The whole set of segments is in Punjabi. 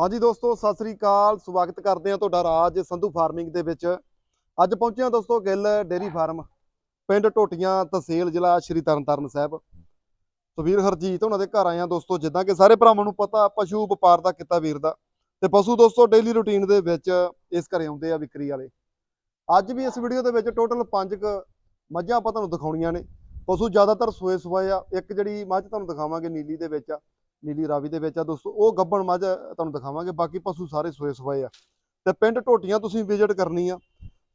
ਹਾਂਜੀ ਦੋਸਤੋ, ਸਤਿ ਸ੍ਰੀ ਅਕਾਲ। ਸਵਾਗਤ ਕਰਦੇ ਹਾਂ ਤੁਹਾਡਾ ਰਾਜ ਸੰਧੂ ਫਾਰਮਿੰਗ ਦੇ ਵਿੱਚ। ਅੱਜ ਪਹੁੰਚੇ ਹਾਂ ਦੋਸਤੋ ਗਿੱਲ ਡੇਰੀ ਫਾਰਮ, ਪਿੰਡ ਟੋਟੀਆਂ ਤਹਿਸੀਲ ਜ਼ਿਲ੍ਹਾ ਸ਼੍ਰੀ ਤਰਨਤਾਰਨ ਸਾਹਿਬ। ਸੁਵੀਰ ਹਰਜੀਤ ਉਹਨਾਂ ਦੇ ਘਰ ਆਏ ਹਾਂ ਦੋਸਤੋ, ਜਿੱਦਾਂ ਕਿ ਸਾਰੇ ਭਰਾਵਾਂ ਨੂੰ ਪਤਾ, ਪਸ਼ੂ ਵਪਾਰ ਦਾ ਕਿੱਤਾ ਵੀਰ ਦਾ। ਤੇ ਪਸ਼ੂ ਦੋਸਤੋ ਡੇਲੀ ਰੁਟੀਨ ਦੇ ਵਿੱਚ ਇਸ ਘਰੇ ਆਉਂਦੇ ਆ ਵਿਕਰੀ ਵਾਲੇ। ਅੱਜ ਵੀ ਇਸ ਵੀਡੀਓ ਦੇ ਵਿੱਚ ਟੋਟਲ 5 ਮੱਝਾਂ ਆਪਾਂ ਤੁਹਾਨੂੰ ਦਿਖਾਉਣੀਆਂ ਨੇ। ਪਸ਼ੂ ਜ਼ਿਆਦਾਤਰ ਸੋਏ ਸਵਾਏ ਆ। ਇੱਕ ਜਿਹੜੀ ਮੱਝ ਤੁਹਾਨੂੰ ਦਿਖਾਵਾਂਗੇ ਨੀਲੀ ਦੇ ਵਿੱਚ ਆ। ਨੀਲੀ ਰਾਵੀ ਦੇ ਵਿੱਚ ਆ ਦੋਸਤੋ, ਉਹ ਗੱਬਣ ਮੱਝ ਤੁਹਾਨੂੰ ਦਿਖਾਵਾਂਗੇ, ਬਾਕੀ ਪਸ਼ੂ ਸਾਰੇ ਸੋਏ ਸਵਾਏ ਆ। ਤੇ ਪਿੰਡ ਟੋਟੀਆਂ ਤੁਸੀਂ ਵਿਜ਼ਿਟ ਕਰਨੀ ਆ।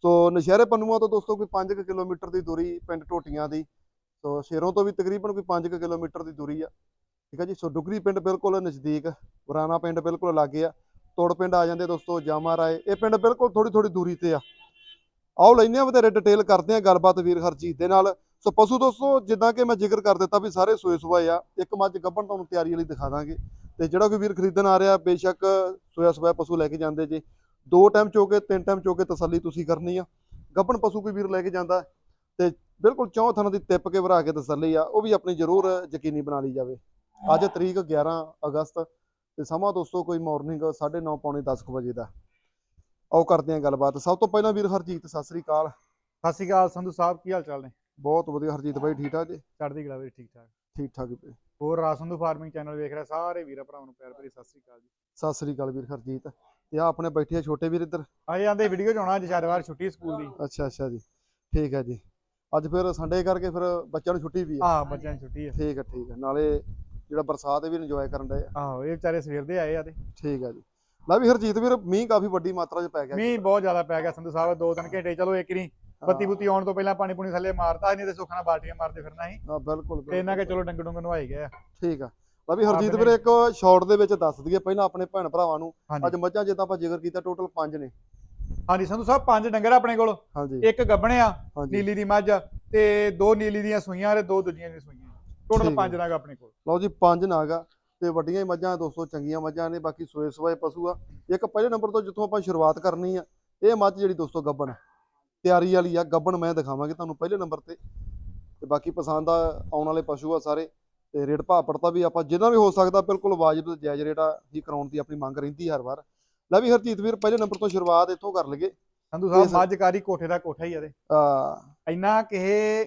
ਸੋ ਨਸ਼ਹਿਰੇ ਪੰਨੂਆਂ ਤੋਂ ਦੋਸਤੋ ਕੋਈ 5 ਕਿਲੋਮੀਟਰ ਦੀ ਦੂਰੀ ਪਿੰਡ ਟੋਟੀਆਂ ਦੀ। ਸੋ ਸ਼ੇਰੋਂ ਤੋਂ ਵੀ ਤਕਰੀਬਨ ਕੋਈ 5 ਕਿਲੋਮੀਟਰ ਦੀ ਦੂਰੀ ਆ। ਠੀਕ ਆ ਜੀ? ਸੋ ਡੁਗਰੀ ਪਿੰਡ ਬਿਲਕੁਲ ਨਜ਼ਦੀਕ ਪੁਰਾਣਾ ਪਿੰਡ ਬਿਲਕੁਲ ਲਾਗੇ ਆ। ਤੋੜ ਪਿੰਡ ਆ ਜਾਂਦੇ ਦੋਸਤੋ, ਜਾਮਾ ਰਾਏ। ਇਹ ਪਿੰਡ ਬਿਲਕੁਲ ਥੋੜੀ ਥੋੜੀ ਦੂਰੀ ਤੇ ਆ। ਆਓ ਲੈਨੇ ਆ, ਵਧੇਰੇ ਡਿਟੇਲ ਕਰਦੇ ਆ ਗੱਲਬਾਤ ਵੀਰ ਹਰਜੀਤ ਦੇ ਨਾਲ। ਸੋ ਪਸ਼ੂ ਦੋਸਤੋ, ਜਿੱਦਾਂ ਕਿ ਮੈਂ ਜ਼ਿਕਰ ਕਰ ਦਿੱਤਾ ਵੀ ਸਾਰੇ ਸੋਏ ਸੁਆਏ ਆ, ਇੱਕ ਮੱਝ ਗੱਭਣ ਤੁਹਾਨੂੰ ਤਿਆਰੀ ਵਾਲੀ ਦਿਖਾ ਦਾਂਗੇ। ਤੇ ਜਿਹੜਾ ਕੋਈ ਵੀਰ ਖਰੀਦਣ ਆ ਰਿਹਾ, ਬੇਸ਼ੱਕ ਸੋਇਆ ਸੁਆਇਆ ਪਸ਼ੂ ਲੈ ਕੇ ਜਾਂਦੇ ਜੇ। ਦੋ ਟਾਈਮ ਚੋ ਕੇ ਤਿੰਨ ਟਾਈਮ ਚੋ ਕੇ ਤਸੱਲੀ ਤੁਸੀਂ ਕਰਨੀ ਆ। ਗੱਭਣ ਪਸ਼ੂ ਕੋਈ ਵੀਰ ਲੈ ਕੇ ਜਾਂਦਾ, ਤੇ ਬਿਲਕੁਲ ਚੌਂ ਥਾਂ ਦੀ ਟਿੱਪ ਕੇ ਭਰਾ ਕੇ ਤਸੱਲੀ ਆ, ਉਹ ਵੀ ਆਪਣੀ ਜ਼ਰੂਰ ਯਕੀਨੀ ਬਣਾ ਲਈ ਜਾਵੇ। ਅੱਜ ਤਰੀਕ 11 ਅਗਸਤ, ਤੇ ਸਮਾਂ ਦੋਸਤੋ ਕੋਈ ਮਾਰਨਿੰਗ 9:30 ਪੌਣੇ 10 ਕੁ ਵਜੇ ਦਾ। ਆਓ ਕਰਦੇ ਹਾਂ ਗੱਲਬਾਤ। ਸਭ ਤੋਂ ਪਹਿਲਾਂ ਵੀਰ ਹਰਜੀਤ, ਸਤਿ ਸ੍ਰੀ ਅਕਾਲ। ਸਤਿ ਸ਼੍ਰੀ ਅਕਾਲ, ਸੰਧੂ ਸਾਹਿਬ, ਕੀ ਹਾਲ ਚਾਲ ਨੇ? ਬਹੁਤ ਵਧੀਆ ਹਰਜੀਤ ਬਾਈ ਠੀਕ ਠਾਕ ਜੀ? ਚੜ੍ਹਦੀ ਕਲਾ ਵੀਰ ਠੀਕ ਠਾਕ। ਠੀਕ ਠਾਕ ਜੀ। ਹੋਰ ਰਾਜ ਸੰਧੂ ਫਾਰਮਿੰਗ ਚੈਨਲ ਵੇਖ ਰਹੇ ਸਾਰੇ ਵੀਰਾਂ ਭਰਾਵਾਂ ਨੂੰ ਪਿਆਰ ਭਰੀ ਸਤਿ ਸ਼੍ਰੀ ਅਕਾਲ ਜੀ। ਸਤਿ ਸ੍ਰੀ ਅਕਾਲ ਵੀਰ ਹਰਜੀਤ। ਤੇ ਆ ਆਪਣੇ ਬੈਠੇ ਆ ਛੋਟੇ ਵੀਰ ਇੱਧਰ? ਆਏ ਆਂਦੇ ਵੀਡੀਓ ਚ ਆਉਣਾ ਅੱਜ ਸ਼ਨੀਵਾਰ ਛੁੱਟੀ ਸਕੂਲ ਦੀ। ਅੱਛਾ ਅੱਛਾ ਜੀ। ਠੀਕ ਹੈ ਜੀ। ਅੱਜ ਫਿਰ ਸੰਡੇ ਕਰਕੇ ਫਿਰ ਬੱਚਿਆਂ ਨੂੰ ਛੁੱਟੀ ਵੀ ਆ। ਆਹ ਬੱਚਿਆਂ ਦੀ ਛੁੱਟੀ ਹੈ ਠੀਕ ਹੈ ਠੀਕ ਹੈ। ਨਾਲੇ ਜਿਹੜਾ ਬਰਸਾਤ ਵੀ ਇੰਜੋਏ ਕਰਨ ਡਏ ਆ। ਆਹੋ ਇਹ ਵਿਚਾਰੇ ਸਵੇਰ ਦੇ ਆਏ ਆ ਤੇ। ਠੀਕ ਹੈ ਜੀ। ਲੈ ਵੀ ਹਰਜੀਤ ਵੀਰ ਮੀਂਹ ਕਾਫੀ ਵੱਡੀ ਮਾਤਰਾ 'ਚ ਪੈ ਗਿਆ। ਮੀਂਹ ਬਹੁਤ ਜ਼ਿਆਦਾ ਪੈ ਗਿਆ ਸੰਧੂ ਸਾਹਿਬ ਦੋ ਤਿੰਨ ਘੰਟੇ ਚਲੋ ਇੱਕ ਨਹੀਂ ਬੱਤੀ ਬੁੱਤੀ ਆਉਣ ਤੋਂ ਪਹਿਲਾਂ ਪਾਣੀ ਪੂਣੀ ਥੱਲੇ ਮਾਰਤਾ ਨਹੀਂ ਤੇ ਸੁੱਖਣਾ ਬਾਲਟੀਆਂ ਮਾਰਦੇ ਫਿਰਨਾ ਸੀ। ਹਾਂ ਬਿਲਕੁਲ ਤੇ ਇਹਨਾਂ ਕੇ। ਚਲੋ ਡੰਗ ਡੁੰਗ ਨਵਾਈ ਗਏ ਆ। ਠੀਕ ਆ। ਲੈ ਵੀ ਹਰਜੀਤ ਵੀਰ ਇੱਕ ਸ਼ਾਰਟ ਦੇ ਵਿੱਚ ਦੱਸ ਦਈਏ ਪਹਿਲਾਂ ਆਪਣੇ ਭੈਣ ਭਰਾਵਾਂ ਨੂੰ ਅੱਜ ਮੱਝਾਂ ਜਿੱਦਾਂ ਆਪਾਂ ਜ਼ਿਕਰ ਕੀਤਾ ਟੋਟਲ 5 ਨੇ। ਹਾਂਜੀ ਸੰਧੂ ਸਾਹਿਬ ਪੰਜ ਡੰਗਰ ਆ ਆਪਣੇ ਕੋਲ। ਇੱਕ ਗੱਬਣੇ ਆ ਨੀਲੀ ਦੀ ਮੱਝ ਆ, ਤੇ ਦੋ ਨੀਲੀ ਦੀਆਂ ਸੂਈਆਂ ਤੇ ਦੋ ਦੂਜੀਆਂ ਦੀਆਂ ਸੂਈਆਂ। ਟੋਟਲ ਪੰਜ। ਨਗ ਆਪਣੇ ਕੋਲ। ਲਓ ਜੀ ਪੰਜ ਨਾਗਾ ਤੇ ਵੱਡੀਆਂ ਹੀ ਮੱਝਾਂ ਦੋਸਤੋ ਚੰਗੀਆਂ ਮੱਝਾਂ ਨੇ ਬਾਕੀ ਸੋਏ ਸਵਾਏ ਪਸ਼ੂ ਆ। ਇੱਕ ਪਹਿਲੇ ਨੰਬਰ ਤੋਂ ਜਿੱਥੋਂ ਆਪਾਂ ਸ਼ੁਰੂਆਤ ਕਰਨੀ ਆ ਇਹ ਮੱਝ ਜਿਹੜੀ ਦੋਸਤੋ ਗੱਬਣ ਆ। ਤਿਆਰੀ ਵਾਲੀ ਆ ਗੱਬਣ ਮੈਂ ਦਿਖਾਵਾਂਗੇ ਤੁਹਾਨੂੰ ਪਹਿਲੇ ਨੰਬਰ ਤੇ। ਤੇ ਬਾਕੀ ਪਸੰਦ ਆ ਆਉਣ ਵਾਲੇ ਪਸ਼ੂ ਆ ਸਾਰੇ। ਤੇ ਰੇਟ ਭਾਅ ਪੜਤਾ ਵੀ ਆਪਾਂ ਜਿੰਨਾ ਵੀ ਹੋ ਸਕਦਾ ਬਿਲਕੁਲ ਵਾਜਬ ਤੇ ਜਾਇਜ਼ ਰੇਟ ਆ ਹੀ ਕਰਾਉਣ ਦੀ ਆਪਣੀ ਮੰਗ ਰਹਿੰਦੀ ਹਰ ਵਾਰ। ਲੈ ਵੀ ਹਰਜੀਤ ਵੀਰ ਪਹਿਲੇ ਨੰਬਰ ਤੋਂ ਸ਼ੁਰੂਆਤ ਇੱਥੋਂ ਕਰ ਲਈਏ। ਸੰਧੂ ਸਾਹਿਬ ਇਸ- ਮੱਝ ਕਾਰੀ ਕੋਠੇ ਦਾ ਕੋਠਾ ਹੀ ਆ ਤੇ ਆ ਇੰਨਾ ਕਿਸੇ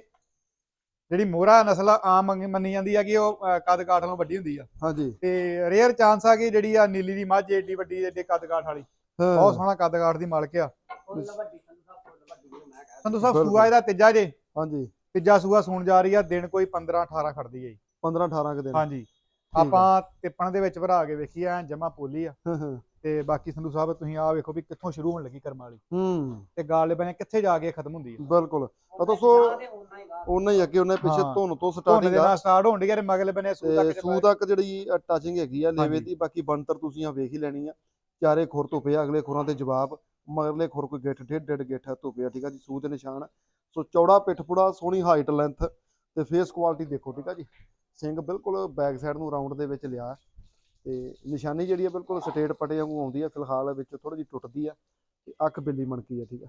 ਜਿਹੜੀ ਮੋਹਰਾ ਨਸਲ ਆਮ ਮੰਨੀ- ਜਾਂਦੀ ਆ ਕਿ ਉਹ ਕੱਦ ਕਾਠ ਨਾਲੋਂ ਵੱਡੀ ਹੁੰਦੀ ਆ। ਹਾਂਜੀ। ਤੇ ਰੇਅਰ ਚਾਂਸ ਆ ਕਿ ਜਿਹੜੀ ਆ ਨੀਲੀ ਦੀ ਮੱਝ ਏਡੀ ਵੱਡੀ ਏਡੇ ਕੱਦ ਕਾਠ ਵਾਲੀ। ਬਹੁਤ ਸੋਹਣਾ ਕੱਦ ਕਾਠ ਦੀ ਮਾਲਕ ਆ। ਸੰਧੂ ਸਾਹਿਬ ਬਿਲਕੁਲ। ਸੂਆ ਇਹਦਾ ਤੀਜਾ ਜੇ। ਹਾਂਜੀ। ਤੀਜਾ ਸੂਆ ਸੂਣ ਜਾ ਰਹੀ ਆ ਦਿਨ ਕੋਈ 15 18 ਖੜਦੀ ਹੈ ਜੀ। 15 18 ਕੁ ਦਿਨ। ਹਾਂਜੀ। ਆਪਾਂ ਤਿੱਪਣ ਦੇ ਵਿੱਚ ਭਰਾ ਕੇ ਵੇਖੀ ਆ ਜਮਾ ਪੋਲੀ ਆ। ਹਾਂ, ਹਾਂ। ਤੇ ਬਾਕੀ ਸੰਧੂ ਸਾਹਿਬ ਤੁਸੀਂ ਆ ਵੇਖੋ ਵੀ ਕਿੱਥੋਂ ਸ਼ੁਰੂ ਹੋਣ ਲੱਗੀ ਕਰਮ ਵਾਲੀ। ਹੂੰ। ਤੇ ਗਾਲੇ ਬਣੇ ਕਿੱਥੇ ਜਾ ਕੇ ਖਤਮ ਹੁੰਦੀ ਆ। ਬਿਲਕੁਲ। ਤਾਂ ਦੋਸਤੋ ਉਹਨਾਂ ਹੀ ਅੱਗੇ ਉਹਨੇ ਪਿੱਛੇ ਹਾਂ। ਧੁਨ ਤੋਂ ਸਟਾਰਟਿੰਗ ਦੇ ਆ। ਸਟਾਰਟ ਹੋਣ ਆ ਤੇ ਮਗਲੇ ਬਨੇ ਸੂ ਤੇ ਤੱਕ ਸੂ ਤੱਕ ਜਿਹੜੀ ਟੱਚਿੰਗ ਹੈਗੀ ਆ ਲੇਵੇ। ਦੀ ਬਾਕੀ ਬਣਤਰ ਤੁਸੀਂ ਆ ਵੇਖ ਹੀ ਲੈਣੀ ਆ। ਚਾਰੇ ਖੁਰ ਧੁੱਪੇ ਆ ਅਗਲੇ ਖੁਰਾਂ ਤੇ ਜਵਾਬ। ਮਗਰਲੇ ਖੁਰ ਕੋਈ ਗਿੱਠ ਡੇਢ ਡੇਢ ਗਿੱਠ ਧੁੱਪੇ ਆ ਠੀਕ ਆ ਜੀ ਸੂ ਦੇ ਨਿਸ਼ਾਨ। ਸੋ ਚੌੜਾ ਪਿੱਠ ਪੁੜਾ ਸੋਹਣੀ ਹਾਈਟ ਲੈਂਥ ਤੇ ਫੇਸ ਕੁਆਲਿਟੀ ਦੇਖੋ ਠੀਕ ਆ ਜੀ। ਸਿੰਘ ਬਿਲਕੁਲ ਬੈਕ ਸਾਈਡ ਨੂੰ ਰਾਉਂਡ ਦੇ ਵਿੱਚ ਲਿਆ ਤੇ ਨਿਸ਼ਾਨੀ ਜਿਹੜੀ ਆ ਬਿਲਕੁਲ ਸਟੇਟ ਪਟੇ ਵਾਂਗੂ ਆਉਂਦੀ ਆ ਫਿਲਹਾਲ ਵਿੱਚ ਥੋੜੀ ਜਿਹੀ ਟੁੱਟਦੀ ਆ ਤੇ ਅੱਖ ਬਿੱਲੀ ਮਣਕੀ ਆ ਠੀਕ ਆ।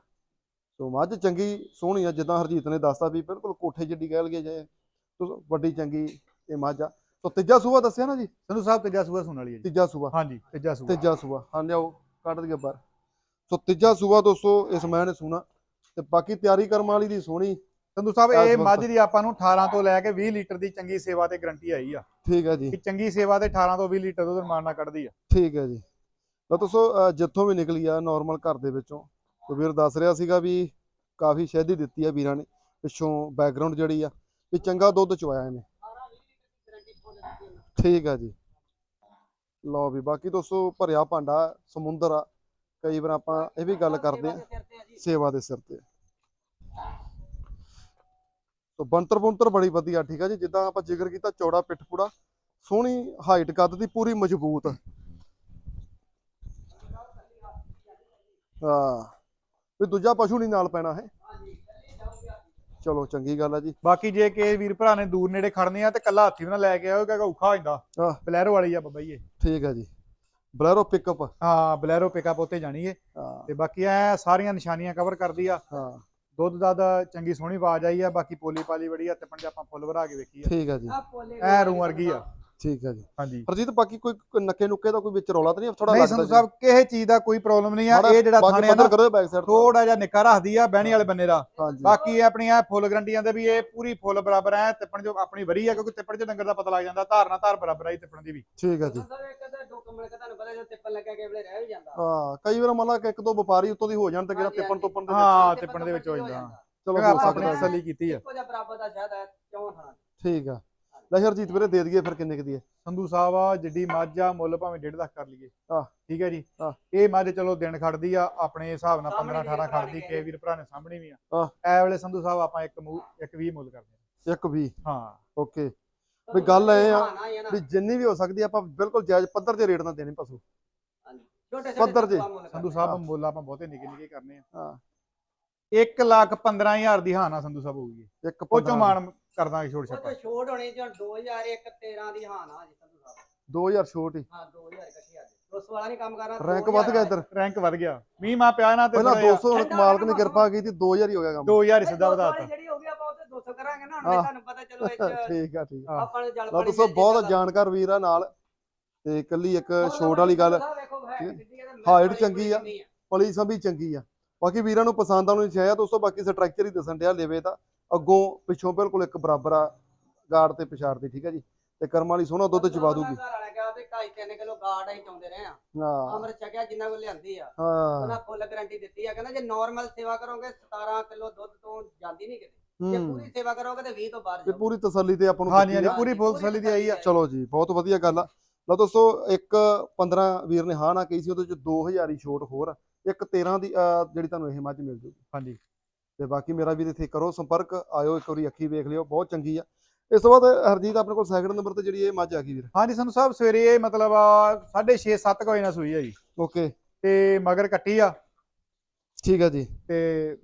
ਸੋ ਮੱਝ ਚੰਗੀ ਸੋਹਣੀ ਆ ਜਿੱਦਾਂ ਹਰਜੀਤ ਨੇ ਦੱਸਤਾ ਵੀ ਬਿਲਕੁਲ ਕੋਠੇ ਜਿੱਡੀ ਕਹਿ ਲਈਏ ਜੇ ਤੋ ਵੱਡੀ ਚੰਗੀ ਇਹ ਮੱਝ ਆ। ਸੋ ਤੀਜਾ ਸੂਆ ਦੱਸਿਆ ਨਾ ਜੀ? ਸੰਧੂ ਸਾਹਿਬ ਤੀਜਾ ਸੂਆ ਸੁਣ ਵਾਲੀ ਹੈ ਜੀ। ਤੀਜਾ ਸੂਆ। ਹਾਂਜੀ ਤੀਜਾ ਸੂਆ। ਤੀਜਾ ਸੂਆ। ਹਾਂ ਲਿਆਓ ਕੱਢ ਦਈਏ ਬਾਹਰ। ਸੋ ਤੀਜਾ ਸੂਆ ਦੋਸਤੋ ਇਸ ਮੈਂ ਨੇ ਸੁਣਾ ਤੇ ਬਾਕੀ ਤਿਆਰੀ ਕਰਮ ਵਾਲੀ ਦੀ ਸੋਹਣੀ ਸੰਧੂ ਸਾਹਿਬ ਇਹ ਮੱਝ ਦੀ ਆਪਾਂ ਨੂੰ 18 ਤੋਂ ਲੈ ਕੇ 20 ਲੀਟਰ ਦੀ ਚੰਗੀ ਸੇਵਾ ਤੇ ਗਰੰਟੀ ਆਈ ਆ। ਠੀਕ ਹੈ ਜੀ। ਕਿ ਚੰਗੀ ਸੇਵਾ ਤੇ 18 ਤੋਂ 20 ਲੀਟਰ ਦੁੱਧ ਮਾਰਨਾ ਕੱਢਦੀ ਆ। ਠੀਕ ਹੈ ਜੀ। ਤਾਂ ਦੋਸਤੋ ਜਿੱਥੋਂ ਵੀ ਨਿਕਲੀ ਆ ਨਾਰਮਲ ਘਰ ਦੇ ਵਿੱਚੋਂ। ਤੇ ਵੀਰ ਦੱਸ ਰਿਹਾ ਸੀਗਾ ਵੀ ਕਾਫੀ ਸ਼ਹਿਦੀ ਦਿੱਤੀ ਆ ਵੀਰਾਂ ਨੇ ਪਿੱਛੋਂ ਬੈਕਗ੍ਰਾਉਂਡ ਜਿਹੜੀ ਆ ਵੀ ਚੰਗਾ ਦੁੱਧ ਚੁਆਇਆ ਇਹਨੇ। ਠੀਕ ਆ ਜੀ। ਲਓ ਵੀ ਬਾਕੀ ਦੋਸਤੋ ਭਰਿਆ ਭਾਂਡਾ ਸਮੁੰਦਰ ਆ ਕਈ ਵਾਰ ਆਪਾਂ ਇਹ ਵੀ ਗੱਲ ਕਰਦੇ ਆ ਸੇਵਾ ਦੇ ਸਿਰ ਤੇ। ਸੋ ਬੰਤਰ ਬੰਤਰ ਬੜੀ ਵਧੀਆ ਠੀਕ ਆ ਜੀ? ਜਿੱਦਾਂ ਆਪਾਂ ਜ਼ਿਕਰ ਕੀਤਾ ਚੌੜਾ ਪਿੱਠ ਪੂੜਾ ਸੋਹਣੀ ਹਾਈਟ ਕੱਦ ਦੀ ਪੂਰੀ ਮਜ਼ਬੂਤ। ਹਾਂ। ਵੀ ਦੂਜਾ ਪਸ਼ੂ ਨਹੀਂ ਨਾਲ ਪੈਣਾ ਹੈ ਚਲੋ ਚੰਗੀ ਗੱਲ ਆ ਜੀ। ਬਾਕੀ ਜੇ ਕਿਸੇ ਵੀਰ ਭਰਾ ਨੇ ਦੂਰ ਨੇੜੇ ਖੜਨੇ ਆ ਤੇ ਕੱਲਾ ਹੱਥੀ ਵੀ ਨਾ ਲੈ ਕੇ ਆਓ ਕਿਉਂਕਿ ਔਖਾ ਹੋ ਜਾਂਦਾ। ਬਲੈਰੋ ਵਾਲੀ ਆ ਬੱਬਾ ਜੀ ਠੀਕ ਆ ਜੀ। Bolero pickup. ਹਾਂ ਬਲੈਰੋ ਪਿਕਅਪ ਉੱਤੇ ਜਾਣੀ ਏ। ਹਾਂ। ਤੇ ਬਾਕੀ ਐ ਸਾਰੀਆਂ ਨਿਸ਼ਾਨੀਆਂ ਕਵਰ ਕਰਦੀ ਆ। ਹਾਂ। ਦੁੱਧ ਦੱਧ ਚੰਗੀ ਸੋਹਣੀ ਆਵਾਜ਼ ਆਈ ਆ ਬਾਕੀ ਪੋਲੀ ਪਾਲੀ ਬੜੀ ਆ ਤੇ ਪੰਜਾ ਆਪਾਂ ਫੁੱਲ ਭਰਾ ਕੇ ਵੇਖੀ ਆ। ਠੀਕ ਆ ਜੀ। ਐ ਰੂ ਵਰਗੀ ਆ। ਠੀਕ ਹੈ ਜੀ। ਹਾਂਜੀ। ਹਰਜੀਤ ਬਾਕੀ ਕੋਈ ਕੋਈ ਨੱਕੇ ਨੁੱਕੇ ਦਾ ਕੋਈ ਵਿੱਚ ਰੌਲਾ ਤਾਂ ਨਹੀਂ ਥੋੜਾ ਨਹੀਂ ਸੰਧੂ ਸਾਹਿਬ ਕਿਸੇ ਚੀਜ਼ ਦਾ ਕੋਈ ਪ੍ਰੋਬਲਮ ਨਹੀਂ ਆ। ਇਹ ਜਿਹੜਾ ਥਾਣੇ ਆ ਨਾ ਕਰੋ ਬੈਕ ਸਾਈਡ ਥੋੜਾ ਜਿਹਾ ਨਿੱਕਾ ਰੱਖਦੀ ਆ ਬਹਿਣੀ ਵਾਲੇ ਬੰਨੇ ਦਾ। ਬਾਕੀ ਇਹ ਆਪਣੀਆਂ ਫੁੱਲ ਗਰੰਟੀਆਂ ਦੇ ਵੀ ਇਹ ਪੂਰੀ ਫੁੱਲ ਬਰਾਬਰ ਹੈ ਤਿੱਪਣ ਜੋ ਆਪਣੀ ਵਰੀ ਆ ਕਿਉਂਕਿ ਤਿੱਪਣ ਚ ਡੰਗਰ ਦਾ ਪਤਾ ਲੱਗ ਜਾਂਦਾ ਧਾਰ ਨਾਲ ਧਾਰ ਬਰਾਬਰ ਆ ਜੀ ਤਿੱਪਣ ਦੀ ਵੀ। ਠੀਕ ਹੈ ਜੀ। ਮਤਲਬ ਹਾਂ ਕਈ ਵਾਰ ਮੰਨ ਲਾ ਕਿ ਇੱਕ ਦੋ ਵਪਾਰੀ ਉੱਤੋਂ ਦੀ ਹੋ ਜਾਣ ਤੇ ਕਿਹੜਾ ਹਾਂਜੀ। ਟੁੱਪਣ ਦੇ ਹਾਂ ਤਿੱਪਣ ਦੇ ਵਿੱਚ ਹੋ ਜਾਂਦਾ। ਚਲੋ ਹੋ ਸਕਦਾ ਜੀ। ਤਸੱਲੀ ਕੀਤੀ ਆ। ਇੱਕੋ ਜਿਹਾ ਬਰਾਬਰ ਦਾ ਸ਼ਾਇਦ ਹੈ ਕਿਉਂ ਥਾਣਾ ਠੀਕ ਆ। ਲੈ ਹਰਜੀਤ ਵੀਰੇ ਦੇ ਦਈਏ ਫਿਰ ਕਿੰਨੇ ਕੁ ਦੀ ਹੈ? ਸੰਧੂ ਸਾਹਿਬ ਆ ਜਿੱਡੀ ਮੱਝ ਆ ਮੁੱਲ ਭਾਵੇਂ 1.5 ਲੱਖ ਕਰ ਲਈਏ। ਆਹ। ਠੀਕ ਹੈ ਜੀ। ਇਹ ਮੱਝ ਚਲੋ ਦਿਨ ਖੜਦੀ ਆ ਆਪਣੇ ਹਿਸਾਬ ਨਾਲ 15 ਸਾਹਮਣੇ 18 ਵੀ ਖੜਦੀ ਖੜ ਕੇ ਵੀਰ ਭਰਾ ਨੇ ਸਾਹਮਣੇ ਵੀ ਆ। ਐ ਵੇਲੇ ਸੰਧੂ ਸਾਹਿਬ ਆਪਾਂ ਇੱਕ ਮੂ ਇੱਕ 20 ਮੁੱਲ ਕਰਦੇ ਇੱਕ ਵੀ ਆ ਹਾਂ। ਓਕੇ। ਵੀ ਗੱਲ ਇਹ ਆ ਆ। ਵੀ ਜਿੰਨੀ ਵੀ ਹੋ ਸਕਦੀ ਆ ਆਪਾਂ ਬਿਲਕੁਲ ਜਾਇਜ਼ ਪੱਧਰ ਦੇ ਰੇਟ ਨਾਲ ਦੇਣੇ ਪਸ਼ੂ। ਛੋਟੇ ਪੱਧਰ ਜੇ। ਸੰਧੂ। ਸਾਹਿਬ ਮੁੱਲ ਆਪਾਂ ਬਹੁਤੇ ਨਿੱਕੇ ਨਿੱਕੇ ਕਰਨੇ ਆ। ਹਾਂ। 1 ਲੱਖ 15000 ਦੀ ਹਾਂ ਨਾ ਸੰਧੂ ਸਾਹਿਬ ਹੋਊਗੀ ਇੱਕ ਉਹ ਚੋਂ 15 ਮਾਣ ਕਰ ਦਾਂਗੇ ਛੋੜ ਛੱਪਾ ਤੇ ਛੋਟ ਹੋਣੀ ਜਾਂ 2001 13 ਦੀ ਹਾਂ ਨਾ ਜੀ ਸੰਧੂ ਸਾਹਿਬ 2000 ਛੋਟ ਹੀ। ਹਾਂ 2000 ਇਕੱਠੇ ਆ ਜੀ। ਉਸ ਵਾਲਾ ਨਹੀਂ ਕੰਮ ਕਰਨਾ ਰੈਂਕ ਵੱਧ ਗਿਆ ਇੱਧਰ। ਰੈਂਕ ਵੱਧ ਗਿਆ। ਮੀਂਹ ਮਾ ਪਿਆ ਨਾ ਤੇ ਪਹਿਲਾਂ ਥੋੜ੍ਹਾ ਜਿਹਾ 200 ਹੁਣ ਮਾਲਕ ਨੇ ਕਿਰਪਾ ਕੀਤੀ 2000 ਹੀ ਹੋ ਗਿਆ ਕੰਮ। 2000 ਹੀ ਸਿੱਧਾ ਵਧਾਤਾ। ਜਿਹੜੀ ਹੋ ਗਈ ਆਪਾਂ ਉਹ ਤੇ 200 ਕਰਾਂਗੇ ਨਾ ਹੁਣ। ਤੁਹਾਨੂੰ ਪਤਾ ਚਲੋ ਠੀਕ ਆ ਠੀਕ ਆ। ਹਾਂ। ਆਪਾਂ ਨੂੰ ਜਲ ਲਓ ਦੋਸਤੋ ਬਹੁਤ ਜਾਣਕਾਰ ਵੀਰ ਆ ਨਾਲ। ਤੇ ਇਕੱਲੀ ਇੱਕ ਛੋਟ ਵਾਲੀ ਗੱਲ। ਹਾਈਟ ਚੰਗੀ ਆ। ਪਲੀ ਸੰਭੀ ਚੰਗੀ ਆ। ਬਾਕੀ ਵੀਰਾਂ ਨੂੰ ਪਸੰਦ ਆਉਣੀ ਚਾਹੀਦਾ ਦੋਸਤੋ ਬਾਕੀ ਸਟਰਕਚਰ ਹੀ ਦੱਸਣ ਡਿਆ ਲੇਵੇ ਦਾ ਅੱਗੋਂ ਪਿੱਛੋਂ ਬਿਲਕੁਲ ਇੱਕ ਬਰਾਬਰ ਆ ਗਾਰਡ ਤੇ ਪਿਛਾੜ ਦੀ ਠੀਕ ਹੈ ਜੀ? ਤੇ ਕਰਮ ਵਾਲੀ ਸੋਹਣਾ ਦੁੱਧ ਚਵਾ ਦੂਗੀ। ਘਰ ਵਾਲਾ ਕਿਹਾ ਵੀ 2.5 ਕਿਲੋ ਗਾੜ ਅਸੀਂ ਚਾਉਂਦੇ ਰਹੇ ਆ। ਹਾਂ। ਅਮਰ ਚੱਕਿਆ ਜਿੰਨਾ ਕੋ ਲਿਆਂਦੀ ਆ। ਹਾਂ। ਉਹਨਾਂ ਫੁੱਲ ਗਾਰੰਟੀ ਦਿੱਤੀ ਆ ਕਹਿੰਦਾ ਜੇ ਨਾਰਮਲ ਸੇਵਾ ਕਰੋਗੇ 17 ਕਿਲੋ ਦੁੱਧ ਤੋਂ ਜਾਂਦੀ ਨਹੀਂ ਕਿਤੇ। ਜੇ ਹੂੰ। ਪੂਰੀ ਸੇਵਾ ਕਰੋਗੇ ਤੇ 20 ਤੋਂ ਬਾਹਰ ਤੇ ਜਾਓ ਪੂਰੀ ਤਸੱਲੀ ਤੇ ਆਪਾਂ ਨੂੰ ਹਾਂਜੀ ਹਾਂਜੀ। ਪੂਰੀ ਫੁੱਲ ਸਲੀ ਦੀ ਆਈ ਆ। ਚਲੋ ਜੀ ਬਹੁਤ ਵਧੀਆ ਗੱਲ ਆ। ਲਓ ਦੋਸਤੋ ਇੱਕ 15 ਵੀਰ ਨੇ ਹਾਂ ਨਾ ਕਹੀ ਸੀ ਉਹਦੇ ਚ 2000 ਹੀ ਛੋਟ ਹੋਰ ਆ। ਇੱਕ 13 ਦੀ ਜਿਹੜੀ ਤੁਹਾਨੂੰ ਇਹ ਮੱਝ ਮਿਲ ਜੂਗੀ। ਹਾਂਜੀ। ਤੇ ਬਾਕੀ ਮੇਰਾ ਵੀ ਇੱਥੇ ਕਰੋ ਸੰਪਰਕ ਆਇਓ ਇੱਕ ਵਾਰੀ ਅੱਖੀ ਵੇਖ ਲਿਓ ਬਹੁਤ ਚੰਗੀ ਆ। ਇਸ ਤੋਂ ਬਾਅਦ ਹਰਜੀਤ ਆਪਣੇ ਕੋਲ ਸੈਕਿੰਡ ਨੰਬਰ ਤੇ ਜਿਹੜੀ ਇਹ ਮੱਝ ਆ ਗਈ ਵੀਰ। ਹਾਂਜੀ ਸੰਧੂ ਸਾਹਿਬ ਸਵੇਰੇ ਇਹ ਮਤਲਬ 6:30 7 ਵਜੇ ਨਾਲ ਸੂਈ ਆ ਜੀ। ਓਕੇ। ਤੇ ਮਗਰ ਕੱਟੀ ਆ। ਠੀਕ ਆ ਜੀ। ਤੇ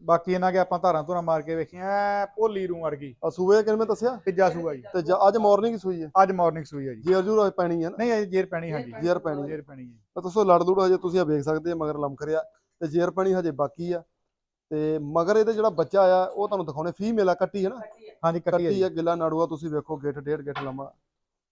ਬਾਕੀ ਇਹਨਾਂ ਕੇ ਆਪਾਂ ਧਾਰਾਂ ਧੁਰਾਂ ਮਾਰ ਕੇ ਵੇਖੀਆਂ ਐ ਭੋਲੀ ਰੂ ਵਰਗੀ ਆ ਸੂਏ ਕਿਵੇਂ ਦੱਸਿਆ? ਤੀਜਾ ਸੂਆ ਜੀ। ਤੇ ਅੱਜ ਮਾਰਨਿੰਗ ਸੂਈ ਹੈ ਅੱਜ ਮਾਰਨਿੰਗ ਸੂਈ ਆ ਜੀ। ਜੇਰ ਜੂਰ ਪੈਣੀ ਹੈ ਨਾ? ਨਹੀਂ ਅਜੇ ਜੇਰ ਪੈਣੀ ਹਾਂਜੀ। ਜੇਰ ਪੈਣੀ ਹੈ ਜੇਰ ਪੈਣੀ ਹੈ ਤਾਂ ਦੋਸਤੋ ਲੜ ਲੂੜ ਹਜੇ ਤੁਸੀਂ ਆ ਵੇਖ ਸਕਦੇ ਆ ਮਗਰ ਲਮਕ ਰਿਹਾ। ਤੇ ਜੇਰ ਪੈਣੀ ਹਜੇ ਬਾਕੀ ਆ। ਤੇ ਮਗਰ ਇਹਦੇ ਜਿਹੜਾ ਬੱਚਾ ਆ ਉਹ ਤੁਹਾਨੂੰ ਦਿਖਾਉਣੇ ਫੀਮੇਲ ਆ ਕੱਟੀ ਹੈ ਨਾ। ਹਾਂਜੀ ਕੱਟੀ ਆ ਗਿੱਲਾ ਨਾੜੂਆ ਤੁਸੀਂ ਵੇਖੋ ਗਿੱਠ ਡੇਢ ਗਿੱਠ ਲੰਮਾ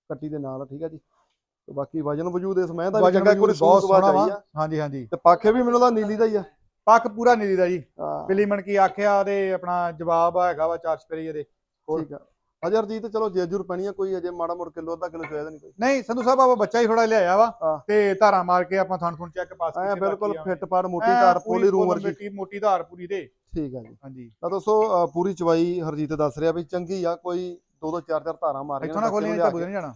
ਕੱਟੀ ਦੇ ਨਾਲ ਆ, ਠੀਕ ਆ ਜੀ? ਤੇ ਬਾਕੀ ਵਜਨ ਵਜੂਦ ਇਸ ਮੈਂ ਦਾ ਵੀ ਚੰਗਾ ਕੋਈ ਬਹੁਤ ਸੋਹਣਾ ਵਾ। ਆ। ਹਾਂਜੀ ਹਾਂਜੀ। ਤੇ ਪਾਖੇ ਵੀ ਮੈਨੂੰ ਦਾ ਨੀਲੀ ਦਾ ਹੀ ਆ। ਪੱਕ ਪੂਰਾ ਨੀਲੀ ਦਾ ਜੀ। ਹਾਂ, ਬਿੱਲੀ ਮਣਕੀ ਆਖਿਆ ਤੇ ਆਪਣਾ ਜਵਾਬ ਹੈਗਾ ਵਾ ਚਾਰ ਸਪੇਰੀ ਇਹਦੇ। ਠੀਕ ਆ। ਹਜ਼ਾਰ ਜੀ ਤੇ ਚਲੋ ਜੇਜੂਰ ਪੈਣੀ ਆ ਕੋਈ ਅਜੇ ਮਾੜਾ ਮੋੜ ਕਿਲੋ ਅੱਧਾ ਕਿਲੋ ਚੋਇਆ ਨਹੀਂ ਕੋਈ। ਨਹੀਂ ਸੰਧੂ ਸਾਹਿਬ ਆਪਾਂ ਬੱਚਾ ਹੀ ਥੋੜਾ ਲਿਆਇਆ ਵਾ ਹਾਂ। ਤੇ ਧਾਰਾਂ ਮਾਰ ਕੇ ਆਪਾਂ ਥਣ ਥਣ ਚੈੱਕ ਪਾਸ ਕੀਤੇ ਬਿਲਕੁਲ। ਫਿੱਟ ਪਾੜ ਮੋਟੀ ਧਾਰ ਪੂਰੀ ਪੋਲੀ ਰੂਮ ਫੁੱਲ ਵਰਗੀ। ਮਿੱਟੀ, ਧਾਰ ਪੂਰੀ ਦੇ। ਠੀਕ ਆ ਜੀ। ਹਾਂਜੀ। ਤਾਂ ਦੋਸਤੋ ਪੂਰੀ ਚਵਾਈ ਹਰਜੀਤ ਦੱਸ ਰਿਹਾ ਵੀ ਚੰਗੀ ਆ ਕੋਈ ਦੋ ਦੋ ਚਾਰ ਚਾਰ ਧਾਰਾਂ ਮਾਰੀਆਂ ਇੱਥੋਂ ਨਾ ਖੋਲੀਆਂ ਤਾਂ। ਨਹੀਂ ਜਾਣਾ।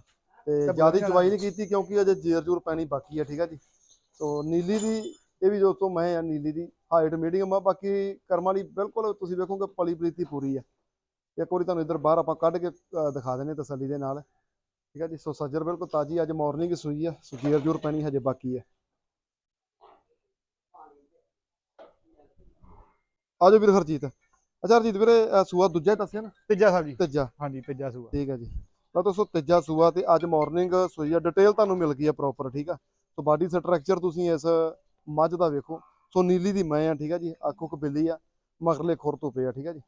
ਤੇ ਜ਼ਿਆਦਾ ਚਵਾਈ ਨਹੀਂ ਕੀਤੀ ਕਿਉਂਕਿ ਅਜੇ ਜੇਰ ਜੂਰ ਪੈਣੀ ਬਾਕੀ ਆ ਠੀਕ ਆ ਜੀ। ਸੋ ਨੀਲੀ ਦੀ ਇਹ ਵੀ ਦੋਸਤੋ ਮੈਂ ਆ ਨੀਲੀ ਦੀ ਹਾਈਟ ਮੀਡੀਅਮ ਆ ਬਾਕੀ ਕਰਮਾਂ ਵਾਲੀ ਬਿਲਕੁਲ ਤੁਸੀਂ ਵੇਖੋਗੇ ਪਲੀ ਪ੍ਰੀਤੀ ਪੂਰੀ ਆ। ਇੱਕ ਵਾਰੀ ਤੁਹਾਨੂੰ ਇੱਧਰ ਬਾਹਰ ਆਪਾਂ ਕੱਢ ਕੇ ਦਿਖਾ ਦਿੰਨੇ ਤਸੱਲੀ ਦੇ ਨਾਲ। ਠੀਕ ਆ ਜੀ? ਸੋ ਸੱਜਰ ਬਿਲਕੁਲ ਤਾਜੀ ਅੱਜ ਮਾਰਨਿੰਗ ਸੂਈ ਆ। ਸੋ ਜੇਰ ਜੂਰ ਪੈਣੀ ਹਜੇ ਬਾਕੀ ਆ। ਆਜੋ ਵੀਰ ਹਰਜੀਤ। ਅੱਛਾ ਹਰਜੀਤ ਵੀਰੇ ਸੂਆ ਦੂਜਾ ਹੀ ਦੱਸਿਆ ਨਾ? ਤੀਜਾ ਸਾਹਿਬ ਜੀ। ਤੀਜਾ। ਹਾਂਜੀ ਤੀਜਾ ਸੂਆ। ਠੀਕ ਹੈ ਜੀ। ਤਾਂ ਦੋਸਤੋ ਤੀਜਾ ਸੂਆ ਤੇ ਅੱਜ ਮਾਰਨਿੰਗ ਸੂਈ ਆ। ਡਿਟੇਲ ਤੁਹਾਨੂੰ ਮਿਲ ਗਈ ਆ ਪ੍ਰੋਪਰ ਠੀਕ ਆ? ਸੋ ਬਾਡੀ ਸਟਰਕਚਰ ਤੁਸੀਂ ਇਸ ਮੱਝ ਦਾ ਵੇਖੋ। ਸੋ ਨੀਲੀ ਦੀ ਮੈਂ ਆ ਠੀਕ ਆ ਜੀ? ਅੱਖੋਂ ਬਿੱਲੀ ਆ। ਮਗਰਲੇ ਖੁਰ ਤੋਂ ਪਏ ਆ ਠੀਕ ਆ ਜੀ?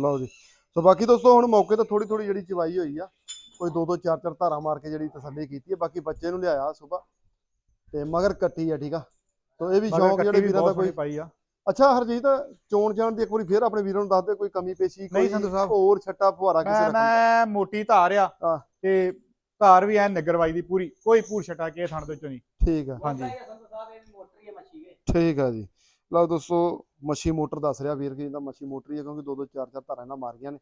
ਲਓ ਜੀ। ਸੋ ਬਾਕੀ ਦੋਸਤੋ ਹੁਣ ਮੌਕੇ ਤੇ ਥੋੜੀ ਥੋੜੀ ਜਿਹੜੀ ਚਵਾਈ ਹੋਈ ਆ ਕੋਈ ਦੋ ਦੋ ਚਾਰ ਚਾਰ ਧਾਰਾਂ ਮਾਰ ਕੇ ਜਿਹੜੀ ਤਸੱਲੀ ਕੀਤੀ ਹੈ ਬਾਕੀ ਬੱਚੇ ਨੂੰ ਲਿਆਇਆ ਸਵੇਰ। ਤੇ ਮਗਰ ਕੱਟੀ ਆ ਠੀਕ ਆ? ਸੋ ਇਹ ਵੀ ਸ਼ੌਂਕ ਜਿਹੜੇ ਵੀਰਾਂ ਦਾ ਕੋਈ ਪਾਈ ਆ। ਅੱਛਾ ਹਰਜੀਤ ਚੋਣ ਜਾਣ ਦੀ ਇੱਕ ਵਾਰੀ ਫੇਰ ਆਪਣੇ ਵੀਰਾਂ ਨੂੰ ਦੱਸ ਦੇ ਕੋਈ ਕਮੀ ਪੇਸ਼ੀ ਕੋਈ ਸੰਧੂ ਸਾਹਿਬ। ਹੋਰ ਛੱਟਾ ਫੁਹਾਰਾ ਕਿਸੇ ਮੈਂ ਦਾ? ਨਾ ਮੋਟੀ ਧਾਰ ਆ। ਤੇ ਧਾਰ ਵੀ ਐ ਨਗਰਵਾਈ ਦੀ ਪੂਰੀ। ਕੋਈ ਪੂਰ ਛਟਾ ਕੇ ਥਣ ਦੇ ਚੋਂ ਨਹੀਂ। ਠੀਕ ਆ। ਹਾਂਜੀ। ਠੀਕ ਆ ਜੀ। ਲਓ ਦੋਸਤੋ ਮੱਛੀ ਮੋਟਰ ਦੱਸ ਰਿਹਾ ਵੀਰ ਕਿ ਇਹਦਾ ਮੱਛੀ ਮੋਟਰ ਹੀ ਹੈ ਕਿਉਂਕਿ ਦੋ ਦੋ ਚਾਰ ਚਾਰ ਧਾਰਾਂ ਇਹਨਾਂ ਮਾਰੀਆਂ ਨੇ।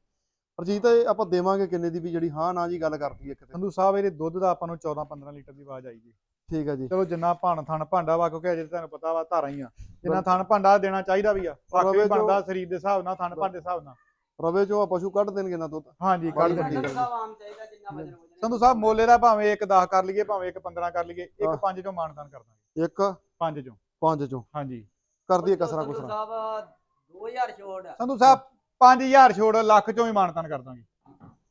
ਹਰਜੀਤ ਇਹ ਆਪਾਂ ਦੇਵਾਂਗੇ ਕਿੰਨੇ ਦੀ ਵੀ ਜਿਹੜੀ ਹਾਂ ਨਾ ਜੀ ਗੱਲ ਕਰਦੀ ਇੱਕ ਤੇ। ਸੰਧੂ ਸਾਹਿਬ ਇਹਦੇ ਦੁੱਧ ਦਾ ਆਪਾਂ ਨੂੰ 14 15 ਲੀਟਰ ਦੀ ਆਵਾਜ਼ ਆਈ ਜੀ। ਠੀਕ ਆ ਜੀ। ਚਲੋ ਜਿੰਨਾ ਭਣ ਥਣ ਭਾਂਡਾ ਵਾ ਕਿਉਂਕਿ ਅਜੇ ਤੁਹਾਨੂੰ ਪਤਾ ਵਾ ਧਾਰਾਂ ਹੀ ਆ। ਜਿੰਨਾ। ਥਣ ਭਾਂਡਾ ਦੇਣਾ ਚਾਹੀਦਾ ਵੀ ਆ ਬਾਕੀ ਬਣਦਾ ਸਰੀਰ ਦੇ ਹਿਸਾਬ ਨਾਲ ਥਣ ਭਾਂਡੇ ਦੇ ਹਿਸਾਬ ਨਾਲ। ਰਵੇ ਚੋਂ ਆ ਪਸ਼ੂ ਕੱਢ ਦੇਣਗੇ ਨਾ ਦੁੱਧ। ਹਾਂਜੀ ਕੱਢ ਆ। ਸੰਧੂ ਸਾਹਿਬ ਆਮ ਚਾਹੀਦਾ ਜਿੰਨਾ ਵਜਨ ਹੋ ਜਾਣਾ ਸੰਧੂ ਸਾਹਿਬ ਮੋਲੇ ਦਾ ਭਾਵੇਂ ਇੱਕ 10 ਕਰ ਲਈਏ ਭਾਵੇਂ ਇੱਕ 15 ਕਰ ਲਈਏ ਇੱਕ ਹਾਂ। 5 ਚੋਂ ਮਾਨਤਾਨ ਕਰ ਦਾਂਗੇ। ਇੱਕ 5 ਚੋਂ। ਪੰਜ ਚੋਂ। ਹਾਂਜੀ। ਕਰ ਦਈਏ ਕਸਰਾ ਕੁਸਰਾ। ਸਾਹਿਬ 2000 ਛੋੜ। ਸੰਧੂ ਸਾਹਿਬ 5000 ਛੋੜ ਲੱਖ ਚੋਂ ਹੀ ਮਾਨਤਨ ਕਰ ਦਾਂਗੇ।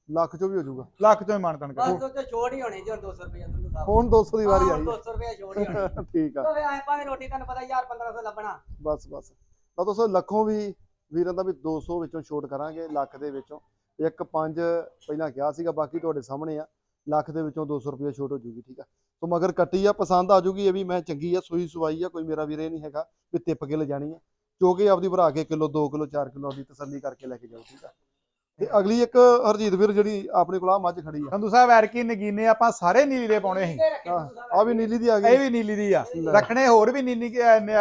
ਲੱਖ ਚੋਂ ਵੀ ਹੋ ਜਾਊਗਾ। ਲੱਖ ਚੋਂ ਹੀ ਮਾਨਤਨ ਕਰ ਬਸ ਉਹ ਤੇ ਛੋੜ ਹੀ ਹੋਣੀ ਜੀ ਹੁਣ 200 ਰੁਪਏ ਸੰਧੂ ਸਾਹਿਬ। ਹੁਣ 200 ਦੀ ਵਾਰੀ ਹਾਂ, ਆਈ। 200 ਰੁਪਏ ਛੋੜ ਹੀ ਹੋਣੀ। ਠੀਕ ਆ। ਤਾਂ ਐ ਭਾਵੇਂ ਰੋਟੀ ਤੁਹਾਨੂੰ ਪਤਾ 1000 1500 ਲੱਭਣਾ। ਬਸ ਬਸ। ਤਾਂ ਦੋਸਤੋ ਲੱਖੋਂ ਵੀ ਵੀਰਾਂ ਦਾ ਵੀ 200 ਵਿੱਚੋਂ ਛੋਟ ਕਰਾਂਗੇ ਲੱਖ ਦੇ ਵਿੱਚੋਂ। ਇੱਕ ਪੰਜ ਪਹਿਲਾਂ ਕਿਹਾ ਸੀਗਾ ਬਾਕੀ ਤੁਹਾਡੇ ਸਾਹਮਣੇ ਆ। ਲੱਖ ਦੇ ਵਿੱਚੋਂ 200 ਰੁਪਏ ਛੋਟ ਹੋ ਜੂਗੀ ਠੀਕ ਆ? ਸੋ ਮਗਰ ਕੱਟੀ ਆ ਪਸੰਦ ਆ ਜੂਗੀ ਇਹ ਵੀ ਮੈਂ ਚੰਗੀ ਆ ਸੂਈ ਸਵਾਈ ਆ ਕੋਈ ਮੇਰਾ ਵੀਰ ਇਹ ਨਹੀਂ ਹੈਗਾ ਵੀ ਤਿੱਪ ਕੇ ਲਿਜਾਣੀ ਆ। ਜੋ ਕਿ ਆਪਦੀ ਭਰਾ ਕੇ ਕਿਲੋ 2 ਕਿਲੋ 4 ਕਿਲੋ ਦੀ ਤਸੱਲੀ ਕਰਕੇ ਲੈ ਕੇ ਜਾਓ ਠੀਕ ਆ? ਤੇ ਅਗਲੀ ਇੱਕ ਹਰਜੀਤ ਵੀਰ ਜਿਹੜੀ ਆਪਣੇ ਕੋਲ ਆ ਮੱਝ ਖੜੀ ਆ। ਸੰਧੂ ਸਾਹਿਬ ਐਰਕੀ ਨਗੀਨੇ ਆਪਾਂ ਸਾਰੇ ਨੀਲੀ ਦੇ ਪਾਉਣੇ ਸੀ। ਆ ਵੀ ਨੀਲੀ ਦੀ ਆ ਇਹ ਗਈ ਵੀ ਨੀਲੀ ਦੀ ਆ। ਰੱਖਣੇ ਹੋਰ ਵੀ ਨੀਲੀ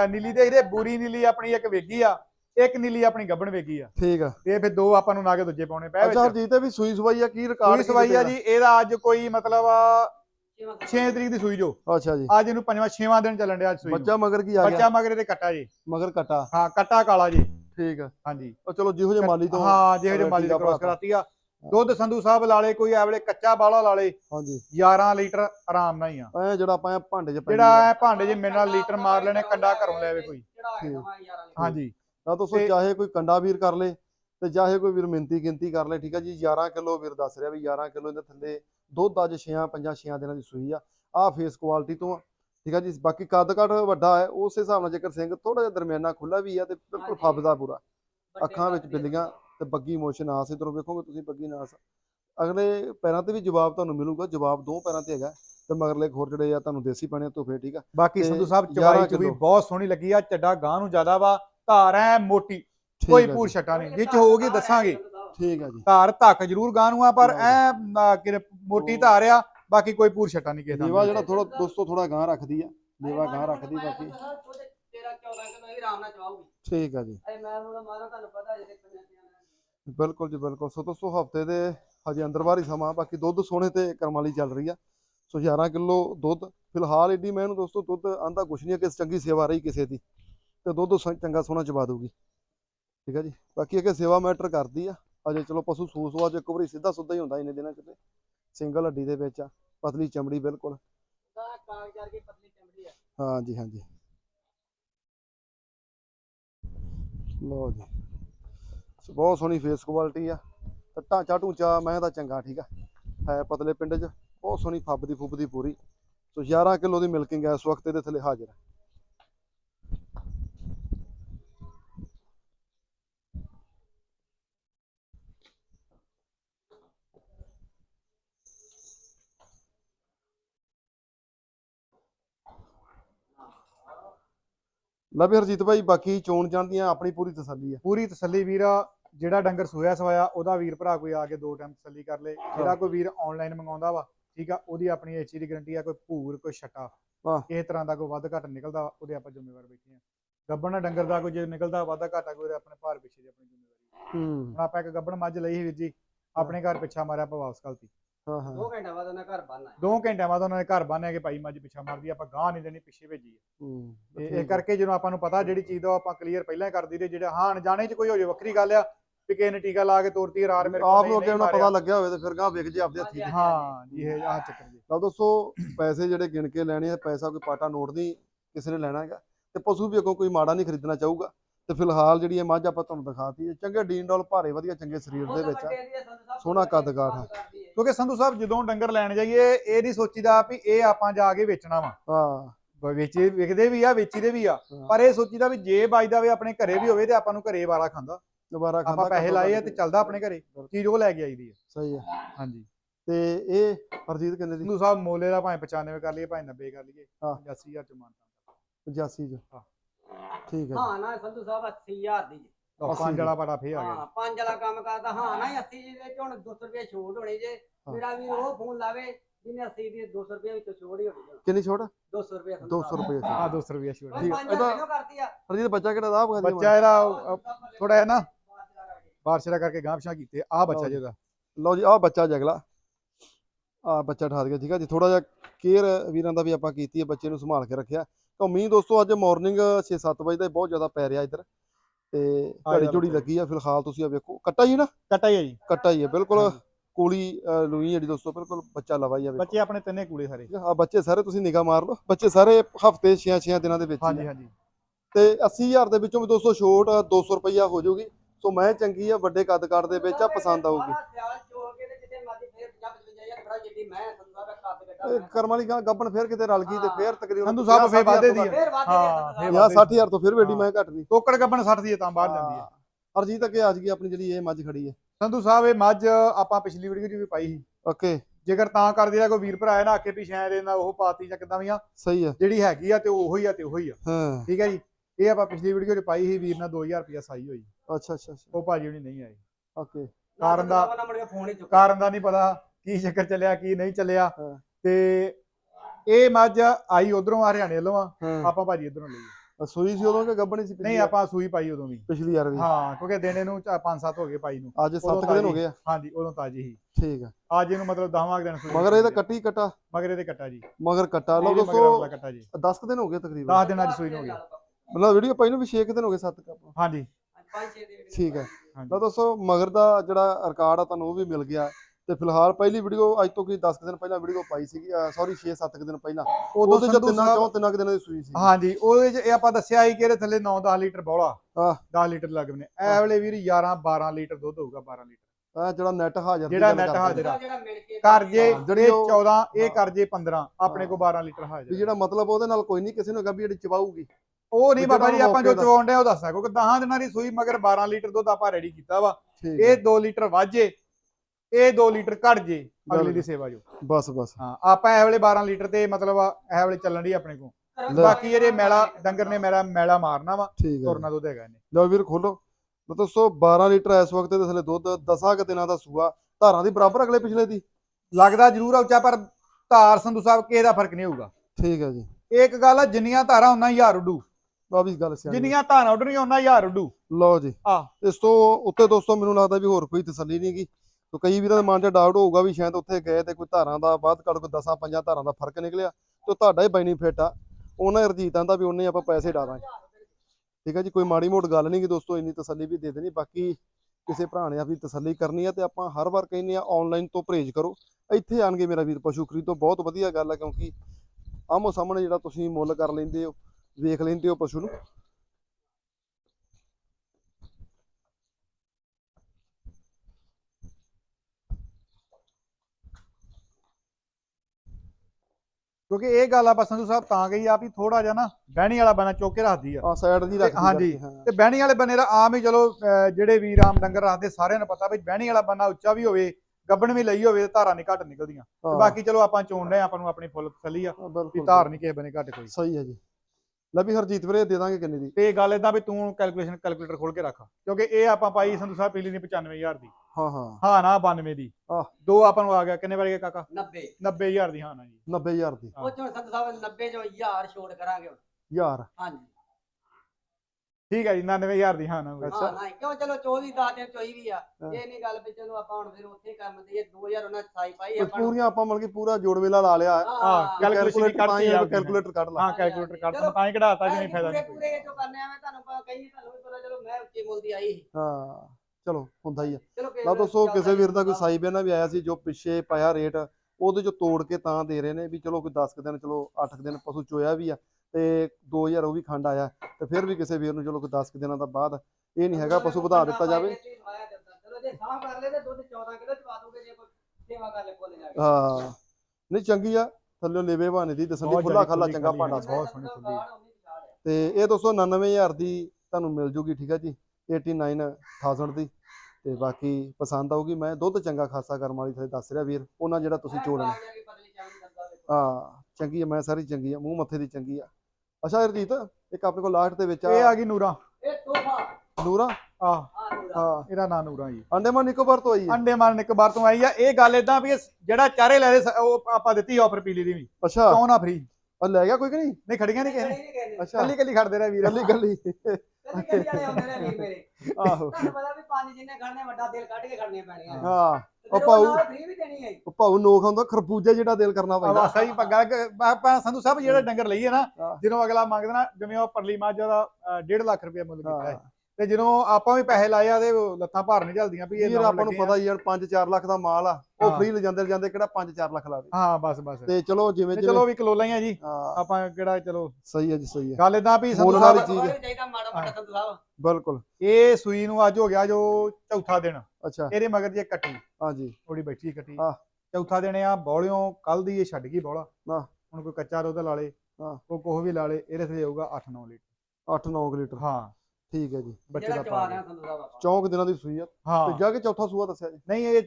ਨੀਲੀ ਦੇ ਇਹਦੇ ਬੂਰੀ ਨੀਲੀ ਆਪਣੀ ਇੱਕ ਵੇਗੀ ਆ। ਇੱਕ ਨੀਲੀ ਆਪਣੀ ਗੱਬਣ ਵੇਗੀ ਆ। ਠੀਕ ਆ। ਤੇ ਫਿਰ ਦੋ ਆਪਾਂ ਨੂੰ ਨਾਗੇ ਦੂਜੇ ਪਾਉਣੇ ਪਏ ਅੱਛਾ ਹਰਜੀਤ ਇਹ ਵੀ ਸੂਈ ਸਵਾਈ ਆ ਕੀ ਰਿਕਾਰਡ ਸੂਈ ਸਵਾਈ ਆ ਜੀ ਇਹਦਾ ਅੱਜ ਕੋਈ ਮਤਲਬ 6 ਤਰੀਕ। ਦੀ ਸੂਈ ਜੋ। ਅੱਛਾ ਜੀ। ਅੱਜ ਇਹਨੂੰ ਪੰਜਵਾਂ ਛੇਵਾਂ ਦਿਨ ਚੱਲਣ ਡਿਆ ਅੱਜ ਸੂਈ। ਬੱਚਾ ਮਗਰ ਕੀ ਆ ਗਿਆ? ਬੱਚਾ ਮਗਰੇ ਤੇ ਕੱਟਾ ਜੀ। ਮਗਰ ਕਟਾ। ਹਾਂ ਕੱਟਾ ਕਾਲਾ ਜੀ। ਠੀਕ ਆ। ਹਾਂਜੀ। ਉਹ ਚਲੋ ਜਿਹੋ ਜਿਹੇ ਮਾਲੀ ਤੋਂ ਹਾਂ ਜਿਹੇ ਜਿਹੇ ਮਾਲੀ ਦਾ ਕ੍ਰੋਸ। ਕਰਾਤੀ ਆ। ਦੁੱਧ ਸੰਧੂ ਸਾਹਿਬ ਲਾਲੇ ਕੋਈ ਐਵਲੇ ਕੱਚਾ ਬਾਲਾ ਲਾਲੇ ਹਾਂਜੀ। 11 ਲੀਟਰ ਆਰਾਮ ਨਾਲ ਹੀ ਆ। ਐ ਜਿਹੜਾ ਆਪਾਂ ਭਾਂਡੇ 'ਚ ਜਿਹੜਾ। ਐ ਭਾਂਡੇ 'ਚ ਮੇਰੇ ਨਾਲ ਲੀਟਰ ਮਾਰ ਲੈਣੇ ਕੰਡਾ ਘਰੋਂ ਲੈ ਆਵੇ ਕੋਈ। ਹਾਂਜੀ। ਤਾਂ ਦੋਸਤੋ ਚਾਹੇ ਕੋਈ ਕੰਡਾ ਵੀਰ ਕਰ ਲੇ ਤੇ ਚਾਹੇ ਕੋਈ ਵੀਰ ਮਿੰਤੀ ਗਿਣਤੀ ਕਰ ਲੇ ਠੀਕ ਆ ਜੀ? 11 ਕਿਲੋ ਵੀਰ ਦੱਸ ਰਿਹਾ ਵੀ 11 ਕਿਲੋ ਇਹਦੇ ਥੱਲੇ ਦੁੱਧ ਅੱਜ 6 5 6 ਦਿਨਾਂ ਦੀ ਸੂਈ ਆ ਆਹ ਫੇਸ ਕੁਆਲਿਟੀ ਤੋਂ ਆ ਠੀਕ ਆ ਜੀ? ਬਾਕੀ ਕੱਦ ਕੱਟ ਵੱਡਾ ਹੈ ਉਸ ਹਿਸਾਬ ਨਾਲ ਜੇਕਰ ਸਿੰਘ ਥੋੜਾ ਜਿਹਾ ਦਰਮਿਆਨਾ ਖੁੱਲਾ ਵੀ ਆ ਤੇ ਬਿਲਕੁਲ। ਫੱਬਦਾ ਪੂਰਾ। ਅੱਖਾਂ ਵਿੱਚ ਬਿੱਲੀਆਂ ਤੇ ਬੱਗੀ ਮੋਸ਼ਨ ਆਸ ਇਧਰੋਂ ਵੇਖੋਗੇ ਤੁਸੀਂ ਬੱਗੀ ਨਾਸ ਅਗਲੇ ਪੈਰਾਂ ਤੇ ਵੀ ਜਵਾਬ ਤੁਹਾਨੂੰ ਮਿਲੂਗਾ ਜਵਾਬ ਦੋ ਪੈਰਾਂ ਤੇ ਹੈਗਾ ਤੇ ਮਗਰਲੇ ਖੋਰ ਜਿਹੜੇ ਆ ਤੁਹਾਨੂੰ ਦੇਸੀ ਪਾਣੇ ਤੋਂ ਫੇਰ ਠੀਕ ਆ? ਬਾਕੀ ਸੰਧੂ ਸਾਹਿਬ 11 ਚਵਾਈ ਚ ਵੀ। ਬਹੁਤ ਸੋਹਣੀ ਲੱਗੀ ਆ ਚੱਡਾ ਗਾਂ ਨੂੰ ਜ਼ਿਆਦਾ ਵਾ ਧਾਰ ਐ ਮੋਟੀ ਕੋਈ ਪੂਰ ਛਟਾ ਨਹੀਂ ਜਿੱਚ ਹੋਊਗੀ ਦੱਸਾਂਗੇ। ਠੀਕ ਆ ਜੀ। ਧਾਰ ਧੱਕ ਜ਼ਰੂਰ ਗਾਂ ਨੂੰ ਆ ਪਰ। ਐ ਮੋਟੀ ਧਾਰ ਆ ਬਾਕੀ ਕੋਈ ਪੂਰ ਛਟਾ ਨਹੀਂ ਕਿਸੇ ਲੇਵਾ ਦਾ। ਜਿਹੜਾ ਥੋੜਾ ਦੋਸਤੋ ਥੋੜਾ ਗਾਂ ਰੱਖਦੀ ਆ ਲੇਵਾ ਗਾਂ ਰੱਖਦੀ ਬਾਕੀ। 13 14 ਕਿਲੋ ਹੀ ਆਰਾਮ ਨਾਲ ਚਵਾਉਗੀ ਠੀਕ ਆ ਜੀ। ਅਰੇ ਮੈਂ ਹੁਣ ਮਾਰਾ ਤੁਹਾਨੂੰ ਪਤਾ ਜੇ ਪੰਜਾਂ ਬਿਲਕੁਲ ਜੀ ਬਿਲਕੁਲ। ਸੋ ਦੋਸਤੋ ਹਫ਼ਤੇ ਦੇ ਹਜੇ ਅੰਦਰ ਬਾਹਰ ਹੀ ਸਮਾਂ ਬਾਕੀ ਦੁੱਧ ਸੋਹਣੇ ਤੇ ਕਰਮਾਲੀ ਚੱਲ ਰਹੀ ਆ। ਸੋ 11 ਕਿਲੋ ਦੁੱਧ ਫਿਲਹਾਲ ਏਡੀ ਮੈਂ ਇਹਨੂੰ ਦੋਸਤੋ ਦੁੱਧ ਆਂਦਾ ਕੁਛ ਨਹੀਂ ਹੈ ਕਿ ਚੰਗੀ ਸੇਵਾ ਰਹੀ ਕਿਸੇ ਦੀ। ਤੇ ਦੁੱਧ ਚੰਗਾ ਸੋਹਣਾ ਚਵਾ ਦੂਗੀ ਠੀਕ ਹੈ ਜੀ? ਬਾਕੀ ਇਹ ਕਿ ਸੇਵਾ ਮੈਟਰ ਕਰਦੀ ਆ। ਅਜੇ ਚਲੋ ਪਸ਼ੂ ਸੂਸਵਾ ਚ ਇੱਕ ਵਾਰੀ ਸਿੱਧਾ ਸੁੱਧਾ ਹੀ ਹੁੰਦਾ ਇੰਨੇ ਦਿਨਾਂ ਚ ਸਿੰਗਲ ਹੱਡੀ ਦੇ ਵਿੱਚ ਆ। ਪਤਲੀ ਚਮੜੀ ਬਿਲਕੁਲ। ਦਾ ਕਾਗਜ਼ਾਰ ਕੀ ਪਤਲੀ ਹਾਂਜੀ ਹਾਂਜੀ ਲੋ ਜੀ। ਬਹੁਤ ਸੋਹਣੀ ਫੇਸ ਕੁਆਲਿਟੀ ਆ। ਤੇ ਢਾਂਚਾ ਢੂੰਚਾ ਮੈਂ ਤਾਂ ਚੰਗਾ, ਠੀਕ ਆ। ਹੈ ਪਤਲੇ ਪਿੰਡ 'ਚ। ਬਹੁਤ ਸੋਹਣੀ ਫੱਬਦੀ ਫੁੱਬਦੀ ਪੂਰੀ। ਸੋ 11 ਕਿਲੋ ਦੀ ਮਿਲਕਿੰਗ ਹੈ ਇਸ ਵਕਤ ਇਹਦੇ ਥੱਲੇ ਹਾਜ਼ਰ ਹੈ ਲੈ ਵੀ ਹਰਜੀਤ ਭਾਈ ਬਾਕੀ ਚੋਣ ਜਾਣਦੀਆਂ ਆਪਣੀ ਪੂਰੀ ਤਸੱਲੀ ਆ। ਪੂਰੀ ਤਸੱਲੀ ਵੀਰ ਜਿਹੜਾ ਡੰਗਰ ਸੋਇਆ ਸਵਾਇਆ ਉਹਦਾ ਵੀਰ ਭਰਾ ਕੋਈ ਆ ਕੇ ਦੋ ਟਾਈਮ ਤਸੱਲੀ ਕਰ ਲੇ। ਜਿਹੜਾ ਕੋਈ ਵੀਰ ਆਨਲਾਈਨ ਮੰਗਾਉਂਦਾ ਵਾ ਠੀਕ ਆ ਉਹਦੀ ਆਪਣੀ ਐਚੀ ਦੀ ਗਾਰੰਟੀ ਆ ਕੋਈ ਭੂਰ ਕੋਈ ਛਟਾ। ਕਿਸੇ ਤਰ੍ਹਾਂ ਦਾ ਕੋਈ ਵੱਧ ਘੱਟ ਨਿਕਲਦਾ ਉਹਦੇ ਆਪਾਂ ਜ਼ਿੰਮੇਵਾਰ ਬੈਠੇ ਆ। ਗੱਬਣ ਡੰਗਰ ਦਾ ਕੋਈ ਜੇ ਨਿਕਲਦਾ ਵਾਧਾ ਘਾਟਾ ਕੋਈ ਆਪਣੇ ਭਾਰ ਪਿੱਛੇ ਦੀ ਆਪਣੀ ਜ਼ਿੰਮੇਵਾਰੀ। ਹੂੰ। ਹੁਣ ਆਪਾਂ ਇੱਕ ਗੱਬਣ ਮੱਝ ਲਈ ਸੀ ਵੀਰ ਜੀ ਆਪਣੇ ਘਰ ਪਿੱਛਾ ਮਾਰਿਆ ਆਪਾਂ ਵਾਪਸ ਕਰਤੀ। ਹਾਂ ਹਾਂ। 2 ਘੰਟਾ ਬਾਅਦ ਉਹਨਾਂ ਘਰ ਬੰਨ ਆਇਆ ਦੋ ਘੰਟਿਆਂ ਬਾਅਦ ਉਹਨਾਂ ਨੇ ਘਰ ਬੰਨਿਆ ਕਿ ਭਾਈ ਮੱਝ ਪਿੱਛਾ ਮਾਰਦੀ ਆਪਾਂ ਗਾਂ ਨਹੀਂ ਦੇਣੀ ਪਿੱਛੇ ਭੇਜੀ ਆ ਹੂੰ ਤੇ ਇਹ ਕਰਕੇ ਜਦੋਂ ਆਪਾਂ ਨੂੰ ਪਤਾ ਜਿਹੜੀ ਚੀਜ਼ ਦਾ ਉਹ ਆਪਾਂ ਕਲੀਅਰ ਪਹਿਲਾਂ ਹੀ ਕਰ ਦਈਏ ਜਿਹੜਾ ਹਾਂ ਅਣਜਾਣੇ ਚ ਕੋਈ ਹੋ ਜੇ ਵੱਖਰੀ ਗੱਲ ਆ ਵੀ ਕਿਸੇ ਨੇ ਟੀਕਾ ਲਾ ਕੇ ਤੋਰਤੀ ਰਾਰ ਮੇਰੇ ਆਪ ਨਹੀਂ- ਨੂੰ ਅੱਗੇ ਨਹੀਂ ਉਹਨਾਂ ਮਾਰਿਆ। ਪਤਾ ਲੱਗਿਆ ਹੋਵੇ ਤੇ ਫਿਰ ਗਾਂ ਵਿਕ ਜੇ ਆਪਦੇ ਹੱਥੀ ਹਾਂ ਜੀ ਇਹ ਆਹ ਚੱਕਰ ਜੀ। ਤਾਂ ਦੋਸਤੋ ਪੈਸੇ ਜਿਹੜੇ ਗਿਣ ਕੇ ਲੈਣੇ ਆ ਪੈਸਾ ਕੋਈ ਪਾਟਾ ਨੋਟ ਨਹੀਂ ਕਿਸੇ ਨੇ ਲੈਣਾ ਹੈਗਾ। ਤੇ ਪਸ਼ੂ ਵੀ ਅੱਗੋਂ ਕੋਈ ਮਾੜਾ ਨਹੀਂ ਖਰੀਦਣਾ ਚਾਹੂਗਾ। ਤੇ ਫਿਲਹਾਲ ਜਿਹੜੀ ਇਹ ਮੱਝ ਆਪਾਂ ਤੁਹਾਨੂੰ ਦਿਖਾਤੀ ਹੈ ਚੰਗੇ ਡੀਨ ਡੋਲ ਭਾਰੇ ਵਧੀਆ ਚੰਗੇ ਸਰੀਰ ਦੇ ਵਿੱਚ ਆ। ਸੋਹਣਾ ਕੱਦ ਕਾਠ ਆ। ਕਿਉਂਕਿ ਸੰਧੂ ਸਾਹਿਬ ਜਦੋਂ ਡੰਗਰ ਲੈਣ ਜਾਈਏ ਇਹ ਨਹੀਂ ਸੋਚੀਦਾ ਵੀ ਇਹ ਆਪਾਂ ਜਾ ਕੇ ਵੇਚਣਾ ਵਾ। ਹਾਂ। ਵੇਚੇ ਵਿਕਦੇ ਵੀ ਆ ਵੇਚੀਦੇ ਵੀ ਆ। ਪਰ ਇਹ ਸੋਚੀਦਾ ਵੀ ਜੇ ਵੱਜਦਾ ਵੇ ਆਪਣੇ ਘਰੇ ਵੀ ਹੋਵੇ ਤੇ ਆਪਾਂ ਨੂੰ ਘਰੇ ਵਾਰਾ ਖਾਂਦਾ। ਦੁਬਾਰਾ ਖਾਂਦਾ ਆਪਾਂ ਪੈਸੇ ਲਾਏ ਆ ਤੇ ਚੱਲਦਾ ਆਪਣੇ ਘਰੇ। ਚੀਜ਼ ਉਹ ਲੈ ਕੇ ਆਈਦੀ ਆ। ਸਹੀ ਹੈ ਹਾਂਜੀ। ਤੇ ਇਹ ਹਰਜੀਤ ਕਿੰਨੇ ਦੀ ਸੰਧੂ ਸਾਹਿਬ ਮੋਲੇ ਦਾ ਭਾਵੇਂ 95 ਕਰ ਲਈਏ ਭਾਵੇਂ 90 ਕਰ ਲਈਏ ਹਾਂ। 85000 ਚ ਮਾਨਤਾ। 85 ਚ। ਹਾਂ। ਠੀਕ ਹੈ ਹਾਂ ਨਾ ਸੰਧੂ ਸਾਹਿਬ 80000 ਦੀ। ਅੱਸੀ ਪੰਜ ਵਾਲਾ ਪਾਟਾ ਫੇਰ ਆ ਗਿਆ। ਹਾਂ ਪੰਜ ਵਾਲਾ ਕੰਮ ਕਰਦਾ ਹਾਂ ਨਾ 80 ਦੇ ਵਿੱਚ ਹੁਣ 200 ਰੁਪਏ ਛੋਟ ਹੋਣੀ ਜੇ ਹਾਂ। ਮੇਰਾ ਵੀ ਉਹ ਫੋਨ ਲਾਵੇ ਜਿਹਨੇ 80 ਦੀ 200 ਰੁਪਏ ਵਿੱਚ ਛੋਟ ਹੀ ਹੋਣੀ। ਕਿੰਨੀ ਛੋਟ? 200 ਰੁਪਏ 200 ਰੁਪਏ ਆ 200 ਰੁਪਏ ਛੋੜ ਠੀਕ, ਪੰਜ ਇਹਦਾ- ਕਿਲੋ ਕਰਤੀ ਆ? ਹਰਜੀਤ ਬੱਚਾ ਕਿਹੜਾ ਦਾ ਆਪ ਬੱਚਾ ਇਹਦਾ ਥੋੜਾ ਹੈ ਨਾ ਬਾਰਸ਼ਰਾ ਕਰਕੇ। ਗਾਂਹ ਪਿਛਾਂ ਕੀਤੇ। ਆ ਬੱਚਾ ਲਓ ਜੀ। ਉਹਦਾ ਲਓ ਜੀ ਆਹ ਬੱਚਾ ਜਗਲਾ ਆ ਬੱਚਾ ਠਾ ਗਿਆ ਠੀਕ ਹੈ ਜੀ। ਥੋੜਾ ਜਿਹਾ ਕੇਅਰ ਵੀਰਾਂ ਦਾ ਵੀ ਆਪਾਂ ਕੀਤੀ ਹੈ ਬੱਚੇ ਨੂੰ ਸੰਭਾਲ ਕੇ ਰੱਖਿਆ। ਤਾਂ ਮੀਂਹ ਦੋਸਤੋ ਅੱਜ ਮਾਰਨਿੰਗ 6-7 ਵਜੇ ਦਾ ਬਹੁਤ ਜ਼ਿਆਦਾ ਪੈ ਰਿਹਾ ਇੱਧਰ। ਤੇ ਘੜੀ ਝੁੜੀ। ਲੱਗੀ ਆ ਫਿਲਹਾਲ ਤੁਸੀਂ ਆ ਵੇਖੋ। ਕੱਟਾ ਹੀ ਨਾ? ਕੱਟਾ ਹੀ ਹੈ ਜੀ। ਕੱਟਾ ਹੀ ਹੈ ਬਿਲਕੁਲ। ਕੋਲੀ ਲੂਈ ਜਿਹੜੀ ਦੋਸਤੋ ਬਿਲਕੁਲ ਬੱਚਾ ਲਵਾ ਹੀ ਆ ਵੇਖੋ। ਬੱਚੇ ਆਪਣੇ ਤਿੰਨੇ ਕੂਲੇ ਸਾਰੇ। ਆ ਬੱਚੇ ਸਾਰੇ ਤੁਸੀਂ ਨਿਗਾਹ ਮਾਰ ਲਓ। ਬੱਚੇ ਸਾਰੇ ਹਫ਼ਤੇ 6-6 ਦਿਨਾਂ ਦੇ ਵਿੱਚ। ਹਾਂਜੀ ਹਾਂਜੀ। ਤੇ 80000 ਦੇ ਵਿੱਚੋਂ ਵੀ ਦੋਸਤੋ ਛੋਟ 200 ਰੁਪਈਆ ਹੋ ਜਾਊਗੀ। ਸੋ ਮੈਂ ਚੰਗੀ ਆ ਵੱਡੇ ਕੱਦ ਕਾਠ ਦੇ ਵਿੱਚ ਆ ਪਸੰਦ ਆਊਗੀ ਸਾਰਾ ਸਿਆਲ ਚੋ ਕੇ ਤੇ ਜਿੱਥੇ ਮਰਜ਼ੀ ਫੇਰ 50 55000 ਖੜਾ ਜਿੱਡੀ ਮੈਂ ਸੰਧੂ ਸਾਹਿਬ ਕੱਦ ਇਹ ਕੱਢਾ ਕਰਮ ਵਾਲੀ ਗਾਂ ਗੱਬਣ ਫੇਰ ਕਿਤੇ ਰਲ ਗਈ ਤੇ ਫੇਰ ਤਕਰੀਬਨ ਸੰਧੂ ਸਾਹਿਬ ਫੇਰ ਵਾਧੇ ਦੀ ਆ। ਫੇਰ ਵਾਧੇ ਹਾਂ, ਦੇ ਫੇਰ ਜਾਂ ਵਾਧੇ। 60000 ਤੋਂ ਫਿਰ ਵੀ ਏਡੀ ਹਾਂ। ਮੈਂ ਘੱਟ ਨਹੀਂ। ਟੋਕੜ ਗੱਬਣ 60 ਦੀ ਹੈ ਤਾਂ ਬਾਹਰ ਜਾਂਦੀ ਹੈ। ਅਰਜੀਤ ਅੱਗੇ ਆ ਗਈ ਆਪਣੀ ਜਿਹੜੀ ਇਹ ਮੱਝ ਖੜੀ ਹੈ ਸੰਧੂ ਸਾਹਿਬ ਇਹ ਮੱਝ ਆਪਾਂ ਪਿਛਲੀ ਵੀਡੀਓ 'ਚ ਵੀ ਪਾਈ ਸੀ। ਓਕੇ। ਜੇਕਰ ਤਾਂ ਕਰਦੀ ਆ ਕੋਈ ਵੀਰ ਭਰਾ ਹੈ ਨਾ ਆਕੇ ਵੀ ਸ਼ਾਇਦ ਇਹਨਾਂ ਉਹ ਪਾਤੀ ਜਾਂ ਕਿਦਾਂ ਵੀ ਆ। ਸਹੀ ਹੈ ਜਿਹੜੀ ਹੈਗੀ ਆ ਤੇ ਉਹੀ ਆ ਤੇ ਉਹੀ ਆ। ਹਾਂ। ਠੀਕ ਹੈ ਜੀ? ਇਹ ਆਪਾਂ ਪਿਛਲੀ ਵੀਡੀਓ 'ਚ ਪਾਈ ਸੀ ਵੀਰ ਨਾਲ 2000 ਰੁਪਇਆ ਸਾਈ ਹੋਈ। ਅੱਛਾ ਅੱਛਾ ਉਹ ਭਾਜੀ ਹੁਣੀ ਨਹੀਂ ਆਏ। ਓਕੇ। ਕਾਰਨ ਦਾ- ਨਾ ਮੁੜ ਕੇ ਫੋਨ ਹੀ ਚੁੱਕ ਕਾਰਨ ਦਾ ਨਹੀਂ ਪਤਾ। ਕੀ ਚੱਕਰ ਚੱਲਿਆ ਕੀ ਨਹੀਂ ਚੱਲਿਆ। ਹਾਂ। ਤੇ ਇਹ ਮੱਝ ਆਈ ਉਧਰੋਂ ਆ ਹਰਿਆਣੇ ਵੱਲੋਂ ਆ। ਹਾਂ। ਆਪਾਂ ਭਾਜੀ ਇਧਰੋਂ ਲਈ ਸੂਈ ਸੀ ਉਦੋਂ ਕਿ ਗੱਬਣੀ ਸੀ ਪਿਛਲੀ ਨਹੀਂ ਵਾਰ? ਆਪਾਂ ਸੂਈ ਪਾਈ ਉਦੋਂ ਵੀ। ਪਿਛਲੀ ਵਾਰ ਵੀ। ਹਾਂ ਕਿਉਂਕਿ ਦਿਨੇ ਨੂੰ 5-7 ਹੋ ਗਏ ਪਾਈ ਨੂੰ। ਅੱਜ ਉਦੋਂ 7 ਦਿਨ ਹੋ। ਗਏ ਆ। ਹਾਂਜੀ ਉਦੋਂ ਤਾਜੀ ਸੀ। ਠੀਕ ਆ। ਅੱਜ ਇਹਨੂੰ ਮਤਲਬ 10ਵਾਂ ਦਿਨ ਸੂਈ ਮਗਰ ਇਹ ਤਾਂ ਕੱਟੀ ਕਟਾ। ਮਗਰ ਇਹਦੇ ਕੱਟਾ ਜੀ। ਮਗਰ ਕਟਾ। ਲਓ ਇਹਦੇ ਮਗਰ ਦੋਸਤੋ ਅਗਲਾ ਕੱਟਾ ਜੀ। 10 ਦਿਨ ਹੋ ਗਏ ਤਕਰੀਬਨ। 10 ਦਿਨਾਂ ਚ ਸੂਈ ਨੂੰ ਹੋ ਗਿਆ। ਮਤਲਬ ਵੀਡੀਓ ਪਾਈ ਨੂੰ ਵੀ 6 ਦਿਨ ਹੋ ਗਏ 7 ਕੱਪ ਹਾਂਜੀ। ਦੇ ਠੀਕ ਹੈ ਹਾਂਜੀ। ਲਓ ਦੋਸਤੋ ਮਗਰ ਦਾ ਜਿਹੜਾ ਰਿਕਾਰਡ ਆ ਤੁਹਾਨੂੰ ਉਹ ਵੀ ਮਿਲ ਗਿਆ। ਤੇ ਫਿਲਹਾਲ ਪਹਿਲੀ ਵੀਡੀਓ ਅੱਜ ਤੋਂ ਕੋਈ 10 ਕੁ ਦਿਨ ਪਹਿਲਾਂ ਵੀਡੀਓ ਪਾਈ ਸੀਗੀ ਸੌਰੀ 6-7 ਦਿਨ ਪਹਿਲਾਂ ਉਦੋਂ ਚ ਤਿੰਨਾਂ ਚੋਂ ਤਿੰਨਾਂ ਕੁ ਦਿਨਾਂ ਦੀ ਸੂਈ ਸੀ ਹਾਂਜੀ ਉਹਦੇ ਚ ਇਹ ਆਪਾਂ ਦੱਸਿਆ ਸੀ ਕਿ ਇਹਦੇ ਥੱਲੇ 9-10 ਲੀਟਰ ਬੌਲਾ ਆਹ। 10 ਲੀਟਰ ਲੱਗਨੇ ਐ ਵੇਲੇ ਵੀਰ 11-12 ਲੀਟਰ ਦੁੱਧ ਹੋਊਗਾ 12 ਲੀਟਰ ਆਹ ਜਿਹੜਾ ਨੈਟ ਹਾਜ਼ਰ ਜਿਹੜਾ ਕਰਦੇ ਹਾਜ਼ਰ। ਆ। ਜਿਹੜਾ ਮਿਲ ਕੇ ਕਰ ਜੇ ਹਾਂ, ਜਿਹੜੀ ਇਹ ਉਹ- 14 ਇਹ ਹਾਂ। ਕਰ ਜੇ 15 ਆਪਣੇ। ਕੋਲ 12 ਲੀਟਰ ਵੀ ਹਾਜ਼ਰ ਜਿਹੜਾ ਮਤਲਬ ਉਹਦੇ ਨਾਲ ਕੋਈ ਨਹੀਂ ਕਿਸੇ ਨੂੰ ਵੀ ਜਿਹੜੀ ਚਵਾਊਗੀ ਉਹ ਨਹੀਂ ਬਾਬਾ ਜੀ ਆਪਾਂ ਜੋ ਮੌਕੇ ਦਾ- ਚਵਾਉਣ ਡਿਆ ਉਹ ਦੱਸਦਾ ਕਿਉਂਕਿ 10 ਦਿਨਾਂ ਦੀ ਸੂਈ ਮਗਰ 12 ਲੀਟਰ ਦੁੱਧ ਆਪਾਂ ਰੈਡੀ ਕੀਤਾ ਵਾ ਇਹ ਹੈ 2 ਲੀਟਰ ਵਾਜੇ ਇਹ 2 ਲੀਟਰ ਘਟ ਜੇ ਅਗਲੀ ਗੱਲ- ਦੀ ਸੇਵਾ ਜੋ। ਬਸ ਬਸ। ਹਾਂ ਆਪਾਂ ਇਹ ਵੇਲੇ 12 ਲੀਟਰ ਤੇ ਮਤਲਬ ਇਹ ਵੇਲੇ ਚੱਲਣ ਦੀ ਆਪਣੇ ਕੋਲ। ਕਰੋ। ਬਾਕੀ ਇਹਦੇ ਮੈਲਾ ਡੰਗਰ ਨੇ ਮੇਰਾ ਮੈਲਾ ਮਾਰਨਾ ਵਾ ਤੁਰਨਾ ਦੁੱਧ ਹੈਗਾ ਇਹਨੇ। ਲਓ ਵੀਰ ਖੋਲੋ। ਲਓ ਦੋਸਤੋ 12 ਲੀਟਰ ਇਸ ਵਕਤ ਦੇ ਥੱਲੇ ਦੁੱਧ 10 ਕੁ ਦਿਨਾਂ ਦਾ ਸੂਆ। ਧਾਰਾਂ ਦੀ ਬਰਾਬਰ ਅਗਲੇ ਪਿਛਲੇ ਦੀ। ਲੱਗਦਾ ਜ਼ਰੂਰ ਆ ਉੱਚਾ ਪਰ ਧਾਰ ਸੰਧੂ ਸਾਹਿਬ ਕਿਸੇ ਦਾ ਫ਼ਰਕ ਨਹੀਂ ਹੋਊਗਾ। ਠੀਕ ਹੈ ਜੀ। ਇੱਕ ਗੱਲ ਆ ਜਿੰਨੀਆਂ ਧਾਰਾਂ ਉਹਨਾਂ ਹਜ਼ਾਰ ਉੱਡੂ। ਵੀ ਗੱਲ ਸਿਆਣੀ ਜਿੰਨੀਆਂ ਧਾਰਾਂ ਉੱਡਣੀਆਂ ਉਹਨਾਂ ਹਜ਼ਾਰ ਉੱਡੂ। ਲਓ ਜੀ। ਆ। ਇਸ ਤੋਂ ਉੱਤੇ ਦੋਸਤੋ ਮੈਨੂੰ ਲੱਗਦਾ ਵੀ ਹੋਰ ਕੋਈ ਤਸੱਲੀ ਨਹੀਂ ਗੀ। ਤੋ ਕਈ ਵੀਰਾਂ ਦੇ ਮਨ 'ਚ ਡਾਊਟ ਹੋਊਗਾ ਵੀ ਸ਼ਾਇਦ ਉੱਥੇ ਗਏ ਤੇ ਕੋਈ ਧਾਰਾਂ ਦਾ ਬਾਅਦ ਕੱਢ ਕੋਈ 10 ਪੰਜਾਂ ਧਾਰਾਂ ਦਾ ਫ਼ਰਕ ਨਿਕਲਿਆ ਤੇ ਤੁਹਾਡਾ ਹੀ ਬੈਨੀਫਿਟ ਆ। ਉਹਨਾਂ ਰਜੀਤਾਂ ਦਾ ਵੀ ਉਹਨੇ ਆਪਾਂ ਪੈਸੇ ਡਾਲਾਂਗੇ ਠੀਕ ਹੈ ਜੀ, ਕੋਈ ਮਾੜੀ ਮੋਟ ਗੱਲ ਨਹੀਂ ਕਿ ਦੋਸਤੋ, ਇੰਨੀ ਤਸੱਲੀ ਵੀ ਦੇ ਦੇਣੀ, ਬਾਕੀ ਕਿਸੇ ਭਰਾ ਨੇ ਆਪਣੀ ਤਸੱਲੀ ਕਰਨੀ ਆ ਤੇ ਆਪਾਂ ਹਰ ਵਾਰ ਕਹਿੰਦੇ ਆ ਆਨਲਾਈਨ ਤੋਂ ਪਰਹੇਜ਼ ਕਰੋ। ਇੱਥੇ ਆਣ ਕੇ ਮੇਰਾ ਵੀਰ ਪਸ਼ੂ ਖਰੀਦੋ, ਬਹੁਤ ਵਧੀਆ ਗੱਲ ਆ ਕਿਉਂਕਿ ਆਮੋ ਸਾਹਮਣੇ ਜਿਹੜਾ ਤੁਸੀਂ ਮੁੱਲ ਕਰ ਲੈਂਦੇ ਹੋ, ਵੇਖ ਲੈਂਦੇ ਹੋ ਪਸ਼ੂ ਨੂੰ। ਕਿਉਂਕਿ ਇਹ ਗੱਲ ਆਪਾਂ ਸੰਧੂ ਸਾਹਿਬ ਤਾਂ ਗਈ ਆ ਵੀ ਥੋੜਾ ਜਿਹਾ ਨਾ ਬਹਿਣੀ ਵਾਲਾ ਬਣਾ ਚੁੱਕ ਰੱਖਦੀ ਆ ਆ ਸਾਈਡ ਦੀ ਰੱਖ ਹਾਂਜੀ। ਤੇ ਬਹਿਣੀ ਵਾਲੇ ਬੰਨੇ ਦਾ ਆਮ ਹੀ ਚਲੋ ਜਿਹੜੇ ਵੀਰ ਆਮ ਡੰਗਰ ਰੱਖਦੇ ਸਾਰਿਆਂ ਨੂੰ ਪਤਾ ਵੀ ਬਹਿਣੀ ਵਾਲਾ ਬੰਨਾ ਉੱਚਾ ਵੀ ਹੋਵੇ ਗੱਬਣ ਵੀ ਲਈ ਹੋਵੇ ਤੇ ਧਾਰਾਂ ਨਹੀਂ ਘੱਟ ਨਿਕਲਦੀਆਂ। ਤੇ ਬਾਕੀ ਚਲੋ ਆਪਾਂ ਚੋਣ ਰਹੇ ਆਪਾਂ ਨੂੰ ਆਪਣੀ ਫੁੱਲ ਤਸੱਲੀ ਆ ਵੀ ਧਾਰ ਨਹੀਂ ਕਿਸੇ ਬੰਨੇ ਘੱਟ ਕੋਈ। ਸਹੀ ਹੈ ਜੀ। ਲੈ ਵੀ ਹਰਜੀਤ ਵੀਰੇ ਦੇ ਦਾਂਗੇ ਕਿੰਨੇ ਦੀ। ਤੇ ਗੱਲ ਇਦਾਂ ਵੀ ਤੂੰ ਕੈਲਕੂਲੇਸ਼ਨ ਕੈਲਕੂਲੇਟਰ ਖੋਲ ਕੇ ਰੱਖ। ਕਿਉਂਕਿ ਇਹ ਆਪਾਂ ਪਾਈ ਸੰਧੂ ਸਾਹਿਬ ਪੀਲੀ ਦੀ 95000 ਦੀ। ਹਾਂ ਹਾਂ। ਹਾਂ ਨਾ 92 ਦੀ। ਆਹ। ਦੋ ਆਪਾਂ ਨੂੰ ਆ ਗਿਆ। ਕਿੰਨੇ ਵਾਰ ਗਿਆ ਕਾਕਾ? 90 90000 ਦੀ ਹਾਂ ਨਾ ਜੀ। 90000 ਦੀ। ਉਹ ਚੋਂ ਸੰਤ ਸਾਹਿਬ 90 ਚੋਂ 1000 ਛੋੜ ਕਰਾਂਗੇ ਹੁਣ। ਯਾਰ ਹਾਂਜੀ। ਠੀਕ ਹੈ ਜੀ 99000 ਦੀ ਹਾਂ ਨਾ। ਅੱਛਾ। ਹਾਂ ਨਹੀਂ ਕਿਉਂ ਚਲੋ 24 ਦਾ ਤੇ ਚੋਈ ਵੀ ਆ ਹਾਂ। ਇਹ ਨਹੀਂ ਗੱਲ ਵੀ ਚਲੋ ਆਪਾਂ ਹੁਣ ਫਿਰ ਉੱਥੇ ਕੰਮ ਦੀ 2000 ਉਹਨਾਂ ਸਾਈ ਪਾਈ ਤੇ ਆਪਾਂ ਨੂੰ। ਪੂਰੀਆਂ ਆਪਾਂ ਮਤਲਬ ਕਿ ਪੂਰਾ ਜੋੜ ਵੇਲਾ ਲਾ ਲਿਆ ਹਾਂ, calculation ਵੀ ਕੈਲਕੂਲੇਟਰ ਤਾਂ ਹੀ ਕੱਢਤੀ ਆ ਕੈਲਕੂਲੇਟਰ ਕੱਢ ਲਾ ਹਾਂ ਕੈਲਕੂਲੇਟਰ ਕੱਢ ਚਲੋ, ਤਾਂ ਹੀ ਕਢਾਤਾ ਜੀ ਨਹੀਂ ਫਾਇਦਾ ਪੂਰੇ ਨਹੀਂ ਕੋਈ ਪੂਰੇ ਜੋ ਕਰਨੇ ਆ ਮੈਂ ਤੁਹਾਨੂੰ ਪਤਾ ਕਹੀ ਤੁਹਾਨੂੰ ਵੀ ਪਤਾ ਚਲੋ ਮੈਂ ਉੱਚੇ ਮੁੱਲ ਦੀ ਆਈ ਸੀ। ਹਾਂ ਚਲੋ ਹੁੰਦਾ ਹੀ ਆ ਚਲੋ ਕਿਸੇ ਲਓ ਦੋਸਤੋ ਚੱਲਦਾ ਕਿਸੇ ਵੀਰ ਦਾ ਕੋਈ। ਸਾਈ ਬਿਆਨਾ ਵੀ ਆਇਆ ਸੀ ਜੋ ਪਿੱਛੇ ਪਾਇਆ ਰੇਟ ਉਹਦੇ ਚੋਂ ਤੋੜ ਕੇ ਤਾਂ ਦੇ ਰਹੇ ਨੇ ਵੀ ਚਲੋ ਕੋਈ 10 ਕੁ ਦਿਨ ਚਲੋ 8 ਕੁ ਦਿਨ ਪਸ਼ੂ ਚੋਇਆ ਵੀ ਆ ਤੇ 2000 ਉਹ ਵੀ ਖੰਡ ਆਇਆ ਤੇ ਫਿਰ ਵੀ ਕਿਸੇ ਵੀਰ ਨੂੰ ਚਲੋ ਕੋਈ 10 ਕੁ ਦਿਨਾਂ ਦਾ ਬਾਅਦ ਇਹ ਨਹੀਂ ਹੈਗਾ ਪਸ਼ੂ ਵਧਾ ਦਿੱਤਾ ਜਾਵੇ। ਚਲੋ ਜੇ ਸਾਹ ਕਰ ਲੈ ਤੇ ਦੁੱਧ 14 ਕਿਲੋ ਚਵਾ ਦੋਗੇ ਜੇ ਕੋਈ ਸੇਵਾ ਕਰ ਲੈ ਕੋਲ ਜਾ ਕੇ ਹਾਂ ਨਹੀਂ ਚੰਗੀ ਆ ਥੱਲੇ ਲੇਵੇ ਬਹਾਨੇ ਦੀ ਤਸੱਲੀ ਖੁੱਲਾ ਖਾਲਾ ਚੰਗਾ ਭਾਂਡਾ ਬਹੁਤ ਸੋਹਣੀ ਖੁੱਲੀ। ਤੇ ਇਹ ਦੋਸਤੋ 99000 ਦੀ ਤੁਹਾਨੂੰ ਮਿਲ ਜੂਗੀ ਠੀਕ ਹੈ ਜੀ? 89000 ਦੀ। ਤੇ ਬਾਕੀ ਪਸੰਦ ਆਊਗੀ ਮੈਂ ਦੁੱਧ ਚੰਗਾ ਖਾਸਾ ਕਰਮ ਵਾਲੀ ਤੁਹਾਨੂੰ ਦੱਸ ਰਿਹਾ ਵੀਰ ਉਹਨਾਂ ਜਿਹੜਾ ਤੁਸੀਂ ਚੋਲ ਲੈਣਾ ਹਾਂ ਚੰਗੀ ਆ ਮੈਂ ਸਾਰੀ ਚੰਗੀ ਆ ਮੂੰਹ ਮੱਥੇ ਦੀ ਚੰਗੀ ਆ। ਅੱਛਾ ਹਰਜੀਤ ਇੱਕ ਆਪਣੇ ਕੋਲ ਲਾਸਟ ਦੇ ਵਿੱਚ ਇਹ ਆ ਆ ਗਈ ਨੂਰਾ। ਇਹ ਤੋਹਫਾ। ਨੂਰਾ? ਆ ਆ ਨੂਰਾ। ਹਾਂ। ਇਹਦਾ ਨਾਂ ਨੂਰਾ ਜੀ ਅੰਡੇਮਾਨ ਨਿਕੋਬਾਰ ਤੋਂ ਆਈ ਹੈ। ਅੰਡੇਮਾਨ ਨਿਕੋਬਾਰ ਤੋਂ ਆਈ ਆ ਇਹ ਗੱਲ ਇਦਾਂ ਵੀ ਇਹ ਜਿਹੜਾ ਚਾਰੇ ਲੈ ਦੇ ਸ- ਉਹ ਆਪਾਂ ਦਿੱਤੀ ਆਫਰ ਪੀਲੀ ਦੀ ਵੀ। ਅੱਛਾ। ਕਿਉਂ ਨਾ ਫ੍ਰੀ ਉਹ ਲੈ ਗਿਆ ਕੋਈ ਕਿ ਨਹੀਂ? ਨਹੀਂ ਖੜੀਆਂ ਨਹੀਂ ਕਿਸੇ? ਨੇ ਅੱਛਾ। ਕੱਲੀ ਕੱਲੀ ਖੜਦੇ ਰਹੇ ਵੀਰ। ਗੱਲੀ ਗੱਲੀ ਕੱਲੀ ਵਾਲੇ ਆਉਂਦੇ ਨੇ ਵੀਰ ਮੇਰੇ। ਆਹੋ। ਤੁਹਾਨੂੰ ਪਤਾ ਵੀ ਪੰਜ ਜਿੰਨੇ ਖੜਨੇ ਵੱਡਾ ਦਿਲ ਕੱਢ ਕੇ ਖੜਨੀਆਂ ਪੈਣੀਆਂ ਹਾਂ। ਤੇ ਉਹ ਭਾਊ- ਨਾਲ ਫ੍ਰੀ ਵੀ ਦੇਣੀ ਹੈ ਉਹ ਭਾਉ ਨੋਖ ਹੁੰਦਾ ਖਰਬੂਜਾ ਜਿਹੜਾ ਦਿਲ ਕਰਨਾ ਪੈਂਦਾ। ਆਵਾਸਾ ਹੀ ਪੱਗਾ ਆਪਾਂ ਸੰਧੂ ਸਾਹਿਬ ਜਿਹੜਾ ਡੰਗਰ ਲਈਏ ਨਾ ਹਾਂ। ਜਦੋਂ ਅਗਲਾ ਮੰਗਦਾ ਨਾ ਜਿਵੇਂ ਉਹ ਪਰਲੀ ਮੱਝ ਦਾ 1.5 ਲੱਖ ਰੁਪਏ ਮੁੱਲ ਕੀਤਾ ਹਾਂ। ਤੇ ਜਦੋਂ ਆਪਾਂ ਵੀ ਪੈਸੇ ਲਾਏ ਆ ਤੇ ਲੱਤਾਂ ਭਾਰ ਨਹੀਂ ਚੱਲਦੀਆਂ ਵੀ ਇਹ ਆਪਾਂ ਨੂੰ। ਪਤਾ ਹੀ ਯਾਰ 5-4 ਲੱਖ ਦਾ ਮਾਲ ਆ। ਉਹ ਹਾਂ। ਫ੍ਰੀ ਲੈ ਜਾਂਦੇ ਜਾਂਦੇ ਕਿਹੜਾ 5-4 ਲੱਖ ਲਾਵੇ? ਹਾਂ ਬਸ ਬਸ। ਤੇ ਚਲੋ ਜਿਵੇਂ ਚਲੋ ਵੀ ਕਲੋਲਾ ਹੀ ਆ ਜੀ। ਹਾਂ, ਆਪਾਂ ਕਿਹੜਾ ਚਲੋ। ਸਹੀ ਹੈ ਜੀ ਸਹੀ ਹੈ ਗੱਲ ਇਦਾਂ ਵੀ ਸੰਧੂ ਬੋਲਣ ਸਾਹਿਬ ਚੀਜ਼ ਹੈ। ਹੋਰ ਵੀ ਚਾਹੀਦਾ ਮਾੜਾ ਮੋਟਾ ਸੰਧੂ ਸਾਹਿਬ ਬਿਲਕੁਲ। ਇਹ ਸੂਈ ਨੂੰ ਅੱਜ ਹੋ ਗਿਆ ਜੋ ਚੌਥਾ ਦਿਨ। ਅੱਛਾ। ਇਹਦੇ ਮਗਰ ਜੇ ਕੱਟੀ। ਹਾਂਜੀ ਥੋੜੀ ਬੈਠੀ ਕੱਟੀ। ਹਾਂ। ਚੌਥਾ ਦਿਨ ਆ ਬੌਲਿਓ ਕੱਲ ਦੀ ਇਹ ਛੱਡ ਗਈ ਬੌਲਾ। ਹਾਂ। ਹੁਣ ਕੋਈ ਕੱਚਾ ਦੁੱਧ ਲਾ ਲੇ ਹਾਂ। ਉਹ ਕੋਹ ਵੀ ਲਾ ਲੇ ਇਹਦੇ ਤੇ ਜਾਊਗਾ 8-9 ਲੀਟਰ। 8-9 ਲੀਟਰ। ਹਾਂ। ਠੀਕ ਹੈ ਜੀ। ਬੱਚੇ ਦਾ ਪਾ ਦੇਣਾ ਸੰਧੂ ਸਾਹਿਬ ਆਪਾਂ ਚੌਂਕ ਦਿਨਾਂ ਦੀ ਸੂਈ ਆ। ਤੇ ਹਾਂ ਜਾ ਕੇ ਚੌਥਾ ਸੂਆ ਦੱਸਿਆ ਜੀ। ਨਹੀਂ ਇਹ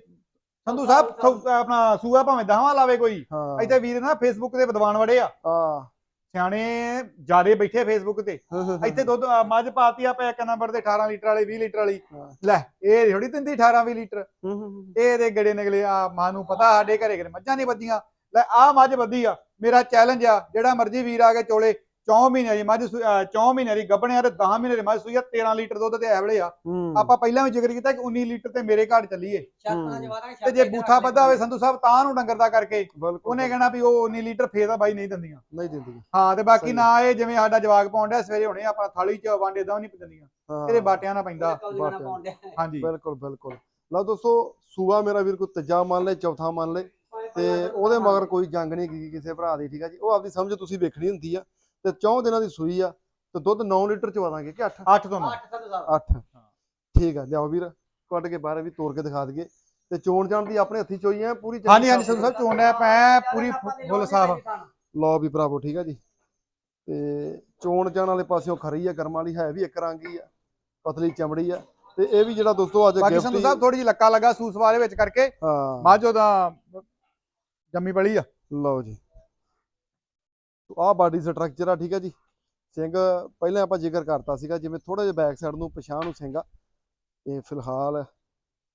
ਸੰਧੂ ਸਾਹਿਬ ਸੌ- ਆਪਣਾ ਸੂਆ ਭਾਵੇਂ ਦਹਾਂ ਲਾਵੇ ਕੋਈ। ਹਾਂ। ਇੱਥੇ ਵੀਰ ਨਾ ਫੇਸਬੁੱਕ ਤੇ ਵਿਦਵਾਨ ਵੜੇ ਆ। ਆ ਸਿਆਣੇ ਜਿਆਦੇ ਬੈਠੇ ਫੇਸਬੁੱਕ ਤੇ। ਇੱਥੇ ਦੁੱਧ ਮੱਝ ਪਾਤੀ ਆਪਾਂ ਇੱਕ ਨੰਬਰ ਤੇ 18 ਲੀਟਰ ਵਾਲੀ 20 ਲੀਟਰ ਵਾਲੀ। ਹਾਂ। ਲੈ ਇਹ ਥੋੜੀ ਦਿੰਦੀ 18 20 ਲੀਟਰ। ਇਹ ਦੇ ਗੜੇ ਨਿਕਲੇ ਆ ਮਾਂ ਨੂੰ ਪਤਾ ਸਾਡੇ ਘਰੇ ਘਰੇ ਮੱਝਾਂ ਨਹੀਂ ਵੱਧੀਆਂ ਲੈ ਆ ਮੱਝ ਵੱਧੀ ਆ। ਮੇਰਾ ਚੈਲੰਜ ਆ ਜਿਹੜਾ ਮਰਜ਼ੀ ਵੀਰ ਆ ਕੇ ਚੋਲੇ 4 ਮਹੀਨੇ ਦੀ ਮੱਝ 4 ਮਹੀਨੇ ਦੀ ਗੱਭਣਿਆ ਤੇ 10 ਮਹੀਨੇ ਦੀ ਮੱਝ ਸੂਈ ਆ 13 ਲੀਟਰ ਦੁੱਧ ਤੇ ਐਵਲੇ ਆ। ਆਪਾਂ ਪਹਿਲਾਂ ਵੀ ਜ਼ਿਕਰ ਕੀਤਾ ਕਿ 19 ਲੀਟਰ ਤੇ ਮੇਰੇ ਘਰ ਚੱਲੀਏ ਤੇ ਜੇ ਬੂਥਾ ਵੱਧਾ ਹੋਵੇ ਸੰਧੂ ਸਾਹਿਬ ਤਾਂ ਨੂੰ ਡੰਗਰ ਦਾ ਕਰਕੇ ਉਹਨੇ ਕਹਿਣਾ ਵੀ ਉਹ 19 ਲੀਟਰ ਫੇਰ ਤਾਂ ਬਾਈ ਨਹੀਂ ਦਿੰਦੀਆਂ। ਨਹੀਂ ਦਿੰਦੀ ਹਾਂ ਤੇ ਬਾਕੀ। ਨਾ ਇਹ ਜਿਵੇਂ ਸਾਡਾ ਜਵਾਗ ਪਾਉਣ ਡਿਆ ਸਵੇਰੇ ਹੁਣੇ ਆਪਣਾ ਥਾਲੀ ਚ ਵਾਂਡੇ ਦਾ ਨਹੀਂ ਦਿੰਦੀਆਂ। ਹਾਂ। ਇਹਦੇ ਬਾਟਿਆਂ ਨਾਲ ਪੈਂਦਾ। ਪਾਉਂਦੇ ਹਾਂਜੀ। ਬਿਲਕੁਲ ਬਿਲਕੁਲ। ਲਓ ਦੋਸਤੋ ਸੂਆ ਮੇਰਾ ਵੀਰ ਕੋਈ ਤੀਜਾ ਮੰਨ ਲੈ ਚੌਥਾ ਮੰਨ ਲੈ ਤੇ ਉਹਦੇ ਮਗਰ ਕੋਈ ਜੰਗ ਨਹੀਂ ਕੀ ਕਿਸੇ ਭਰਾ ਦੀ ਠੀਕ ਆ ਜੀ? ਉਹ ਆਪਦੀ ਸਮਝ ਤੁਸੀਂ ਵੇਖਣੀ ਹੁੰਦੀ ਆ। ਤੇ ਚੌਂ ਦਿਨਾਂ ਦੀ ਸੂਈ ਆ ਤੇ ਦੁੱਧ 9 ਲੀਟਰ ਚਵਾ ਦਾਂਗੇ ਕਿ 8 8 ਤੋਂ 9 ਅੱਠ ਸੰਧੂ ਸਾਹਿਬ 8 ਠੀਕ ਆ ਲਿਆਓ ਵੀਰ ਕੱਢ ਕੇ ਬਾਹਰ ਵੀ ਤੋੜ ਕੇ ਦਿਖਾ ਦਈਏ। ਤੇ ਚੋਣ ਜਾਣ ਦੀ ਆਪਣੇ ਹੱਥੀ ਚੋਈ ਆ ਪੂਰੀ ਹਾਂਜੀ ਹਾਂਜੀ ਸੰਧੂ ਸਾਹਿਬ ਚੋਣ। ਡਿਆ ਪੈ ਪੂਰੀ ਫੁੱਲ ਸਾਫ਼। ਲਓ ਵੀ ਭਰਾਵੋ ਠੀਕ ਆ ਜੀ। ਤੇ ਚੋਣ ਜਾਣ ਵਾਲੇ ਪਾਸਿਓਂ ਖਰੀ ਆ ਕਰਮ ਵਾਲੀ ਹੈ ਵੀ ਇੱਕ ਰੰਗ ਆ ਪਤਲੀ ਚਮੜੀ ਆ। ਤੇ ਇਹ ਵੀ ਜਿਹੜਾ ਦੋਸਤੋ ਅੱਜ ਬਾਕੀ ਗਿਫਟ ਸੰਧੂ ਸਾਹਿਬ ਥੋੜੀ ਜਿਹੀ ਲੱਕਾ ਲੱਗਾ ਸੂਸ ਵਾਲੇ ਵਿੱਚ ਕਰਕੇ ਹਾਂ। ਮਾਝੋ ਦਾ ਜੰਮੀ ਬੜੀ ਆ। ਲਓ ਜੀ। ਆਹ ਬਾਡੀ ਸਟਰਕਚਰ ਆ, ਠੀਕ ਹੈ ਜੀ। ਸਿੰਘ, ਪਹਿਲਾਂ ਆਪਾਂ ਜ਼ਿਕਰ ਕਰਤਾ ਸੀਗਾ, ਜਿਵੇਂ ਥੋੜਾ ਜਿਹਾ ਬੈਕ ਸਾਈਡ ਨੂੰ ਪਛਾਣ ਨੂੰ ਸਿੰਘ ਆ। ਤੇ ਫਿਲਹਾਲ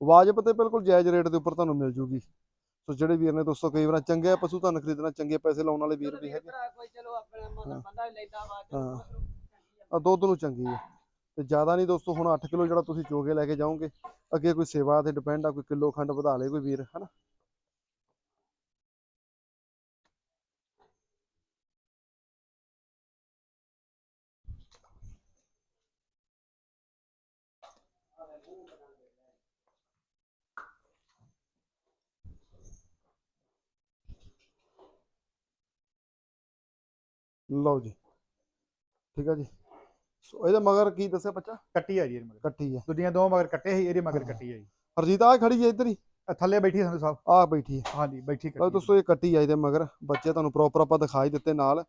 ਵਾਜਬ ਤੇ ਬਿਲਕੁਲ ਜਾਇਜ਼ ਰੇਟ ਦੇ ਉੱਪਰ ਤੁਹਾਨੂੰ ਮਿਲ ਜੂਗੀ। ਸੋ ਜਿਹੜੇ ਵੀਰ ਨੇ ਦੋਸਤੋ, ਕਈ ਵਾਰ ਚੰਗੇ ਪਸ਼ੂ ਤੁਹਾਨੂੰ ਖਰੀਦਣਾ, ਚੰਗੇ ਪੈਸੇ ਲਾਉਣ ਵਾਲੇ ਵੀਰ ਵੀ ਹੈਗੇ। ਆ ਦੁੱਧ ਨੂੰ ਚੰਗੀ ਆ। ਤੇ ਜ਼ਿਆਦਾ ਨਹੀਂ ਦੋਸਤੋ, ਹੁਣ 8 ਕਿਲੋ ਜਿਹੜਾ ਤੁਸੀਂ ਚੋਗੇ ਲੈ ਕੇ ਜਾਓਗੇ, ਅੱਗੇ ਕੋਈ ਸੇਵਾ ਤੇ ਡਿਪੈਂਡ ਆ, ਕੋਈ ਕਿਲੋ ਖੰਡ ਵਧਾ ਲੇ ਕੋਈ ਵੀਰ, ਹਨਾ? ਲਓ ਜੀ। ਠੀਕ ਆ ਜੀ। ਸੋ ਇਹਦੇ ਮਗਰ ਕੀ ਦੱਸਿਆ ਬੱਚਾ? ਕੱਟੀ ਆ ਜੀ ਇਹਦੇ ਮਗਰ। ਕੱਟੀ ਆ। ਦੁਨੀਆ ਦੋ ਮਗਰ ਕੱਟੇ ਸੀ ਇਹਦੇ ਮਗਰ। ਕੱਟੀ ਆ ਜੀ। ਹਰਜੀਤ ਆ ਖੜੀ ਹੈ ਇੱਧਰ ਹੀ। ਇਹ ਥੱਲੇ ਬੈਠੀ ਸੰਧੂ ਸਾਹਿਬ। ਆ ਬੈਠੀ ਹੈ ਹਾਂਜੀ ਬੈਠੀ ਲਓ ਕੱਟੀ ਦੋਸਤੋ ਇਹ ਕੱਟੀ ਆ ਇਹਦੇ ਮਗਰ। ਬੱਚੇ ਤੁਹਾਨੂੰ ਪ੍ਰੋਪਰ ਆਪਾਂ ਦਿਖਾਈ ਦਿੱਤੇ ਨਾਲ।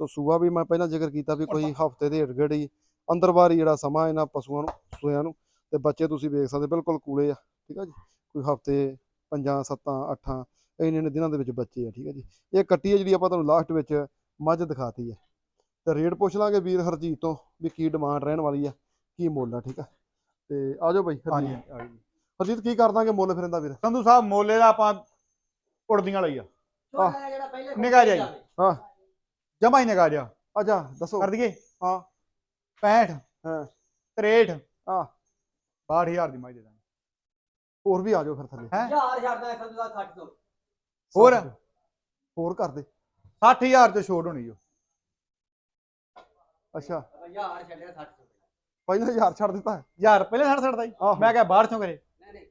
ਸੋ ਸੂਆ ਵੀ ਮੈਂ ਪਹਿਲਾਂ ਜ਼ਿਕਰ ਕੀਤਾ ਵੀ ਕੋਈ ਹਫ਼ਤੇ ਦੇ ਢਗੜ ਹੀ ਅੰਦਰ ਬਾਹਰ ਜਿਹੜਾ ਸਮਾਂ ਇਹਨਾਂ ਪਸ਼ੂਆਂ ਨੂੰ ਸੋਇਆਂ ਨੂੰ ਤੇ ਬੱਚੇ ਤੁਸੀਂ ਵੇਖ ਸਕਦੇ ਬਿਲਕੁਲ ਕੂਲੇ ਆ। ਠੀਕ ਆ ਜੀ। ਕੋਈ ਹਫ਼ਤੇ ਪੰਜਾਂ ਸੱਤਾਂ ਅੱਠਾਂ ਇੰਨੇ ਇੰਨੇ ਦਿਨਾਂ ਦੇ ਵਿੱਚ ਬੱਚੇ ਆ। ਠੀਕ ਆ ਜੀ। ਇਹ ਕੱਟੀ ਆ ਜਿਹੜੀ ਆਪਾਂ ਤੁਹਾਨੂੰ ਲਾਸਟ ਵਿੱਚ ਮੱਝ ਦਿਖਾਤੀ ਹੈ ਤੇ ਰੇਟ ਪੁੱਛ ਲਾਂਗੇ ਵੀਰ ਹਰਜੀਤ ਤੋਂ ਵੀ ਕੀ ਡਿਮਾਂਡ ਰਹਿਣ ਵਾਲੀ ਆ ਕੀ ਮੁੱਲ ਆ ਠੀਕ ਆ? ਤੇ ਆਜੋ ਬਾਈ ਹਾਂਜੀ ਹਰਜੀਤ। ਹਰਜੀਤ ਕੀ ਕਰ ਦਾਂਗੇ ਮੁੱਲ ਫਿਰ ਇਹਦਾ ਵੀਰ? ਸੰਧੂ ਸਾਹਿਬ ਮੋਲੇ ਦਾ ਆਪਾਂ ਉੜਦੀਆਂ ਲਈ ਆ। ਛੋਟਾ ਜਿਹਾ ਜਿਹੜਾ ਪਹਿਲੇ ਨਿਗਾਹ ਜਿਹਾ ਜੀ। ਹਾਂ। ਜਮਾ ਹੀ ਨਿਕਾ ਜਾ ਆਜਾ ਦੱਸੋ। ਕਰ ਦਈਏ? ਹਾਂ। 65 ਹਾਂ। 63 ਹਾਂ। 62000 ਦੀ ਮਾਈ ਦੇ ਦਾਂਗੇ। ਹੋਰ ਵੀ ਆਜੋ ਫਿਰ ਥੱਲੇ। ਹੈ? ਯਾਰ ਛੱਡਦਾ ਸੰਧੂ ਸਾਹਿਬ 60 ਤੋਂ। ਹੋਰ? ਹੋਰ ਕਰ ਦੇ। 60000 ਚ ਛੋਟ ਹੋਣੀ ਜੋ ਅੱਛਾ। ਯਾਰ ਛੱਡਿਆ 60 ਤੋਂ ਪਹਿਲਾਂ ਹਜ਼ਾਰ ਛੱਡ ਦਿੱਤਾ। ਯਾਰ ਪਹਿਲੇ ਛੱਡ ਛੱਡਦਾ ਜੀ। ਆਹੋ। ਮੈਂ ਕਿਹਾ ਬਾਹਰ ਚੋਂ ਕਰੇ। ਨਹੀਂ ਨਹੀਂ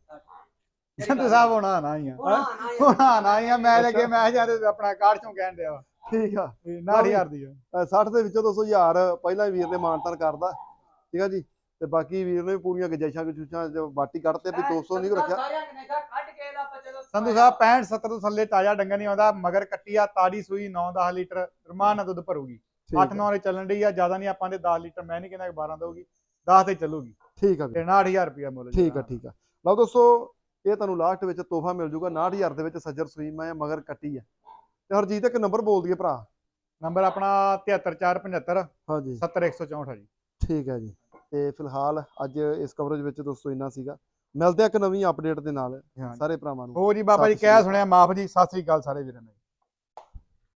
60 ਸੰਧੂ ਸਾਹਿਬ ਹੋਣਾ ਨਾ ਹੀ ਆ ਹੋਣਾ ਨਾ ਹੀ ਆ ਮੈਂ ਲੱਗੇ ਮੈਂ ਜਦ ਆਪਣਾ ਕਾਰਡ ਚੋਂ ਕਹਿਣ ਡਿਆ ਵਾ। ਠੀਕ ਆ। 60000 ਦੀ ਆ। ਅਹ 60 ਦੇ ਵਿੱਚੋਂ 200 ਹਜ਼ਾਰ ਪਹਿਲਾਂ ਹੀ ਵੀਰ ਨੇ ਮਾਨਤਨ ਕਰਦਾ ਠੀਕ ਆ ਜੀ? ਤੇ ਬਾਕੀ ਵੀਰ ਨੇ ਪੂਰੀਆਂ ਗਜਾਇਸ਼ਾਂ ਗਜੂਸ਼ਾਂ ਜੋ ਬਾਟੀ ਕੱਢਤੇ ਵੀ 200 ਨਹੀਂ ਰੱਖਿਆ। ਸਾਰਿਆਂ ਨੇ ਕਿਹਾ ਕੱਢ ਸੰਧੂ ਸਾਹਿਬ 65 70 ਤੋਂ ਥੱਲੇ ਤਾਜ਼ਾ ਡੰਗਾ ਨਹੀਂ ਆਉਂਦਾ ਮਗਰ ਕੱਟੀ ਆ ਤਾੜੀ ਸੂਈ 9-10 ਲੀਟਰ ਰਮਾਨ ਨਾਲ ਦੁੱਧ ਭਰੂਗੀ। ਠੀਕ ਆ, 8-9 ਦੇ ਚੱਲਣ ਡਈ ਆ ਜ਼ਿਆਦਾ ਨਹੀਂ ਆਪਾਂ ਦੇ 10 ਲੀਟਰ ਮੈਂ ਨਹੀਂ ਕਹਿੰਦਾ ਕਿ 12 ਦਊਗੀ 10 ਤੇ ਚੱਲੂਗੀ। ਠੀਕ ਆ ਵੀਰ। 69000 ਰੁਪਇਆ ਮੁੱਲ ਠੀਕ ਆ ਠੀਕ ਆ। ਲਓ ਦੋਸਤੋ ਇਹ ਤੁਹਾਨੂੰ ਲਾਸਟ ਵਿੱਚ ਤੋਹਫਾ ਮਿਲ ਜੂਗਾ। 69000 ਦੇ ਵਿੱਚ ਸੱਜਰ ਸੂਈ ਮੈਂ ਮਗਰ ਕੱਟੀ ਆ। ਤੇ ਹਰਜੀਤ ਇੱਕ ਨੰਬਰ ਬੋਲ ਦਈਏ ਭਰਾ। ਨੰਬਰ ਆਪਣਾ 73475 ਹਾਂਜੀ। 70164 ਜੀ। ਠੀਕ ਹੈ ਜੀ। ਤੇ ਫਿਲਹਾਲ ਅੱਜ ਇਸ ਕਵਰੇਜ ਵਿੱਚ ਦੋਸਤੋ ਇੰਨਾ ਸੀਗਾ। ਮਿਲਦੇ ਆ ਇੱਕ ਨਵੀਂ ਅਪਡੇਟ ਦੇ ਨਾਲ ਸਾਰੇ ਭਰਾਵਾਂ ਨੂੰ। ਹੋ ਜੀ ਬਾਬਾ ਜੀ ਕਹਿ ਸੁਣਿਆ ਮਾਫ ਜੀ ਸਤਿ ਸ੍ਰੀ ਅਕਾਲ ਸਾਰੇ ਵੀਰਾਂ ਨੂੰ।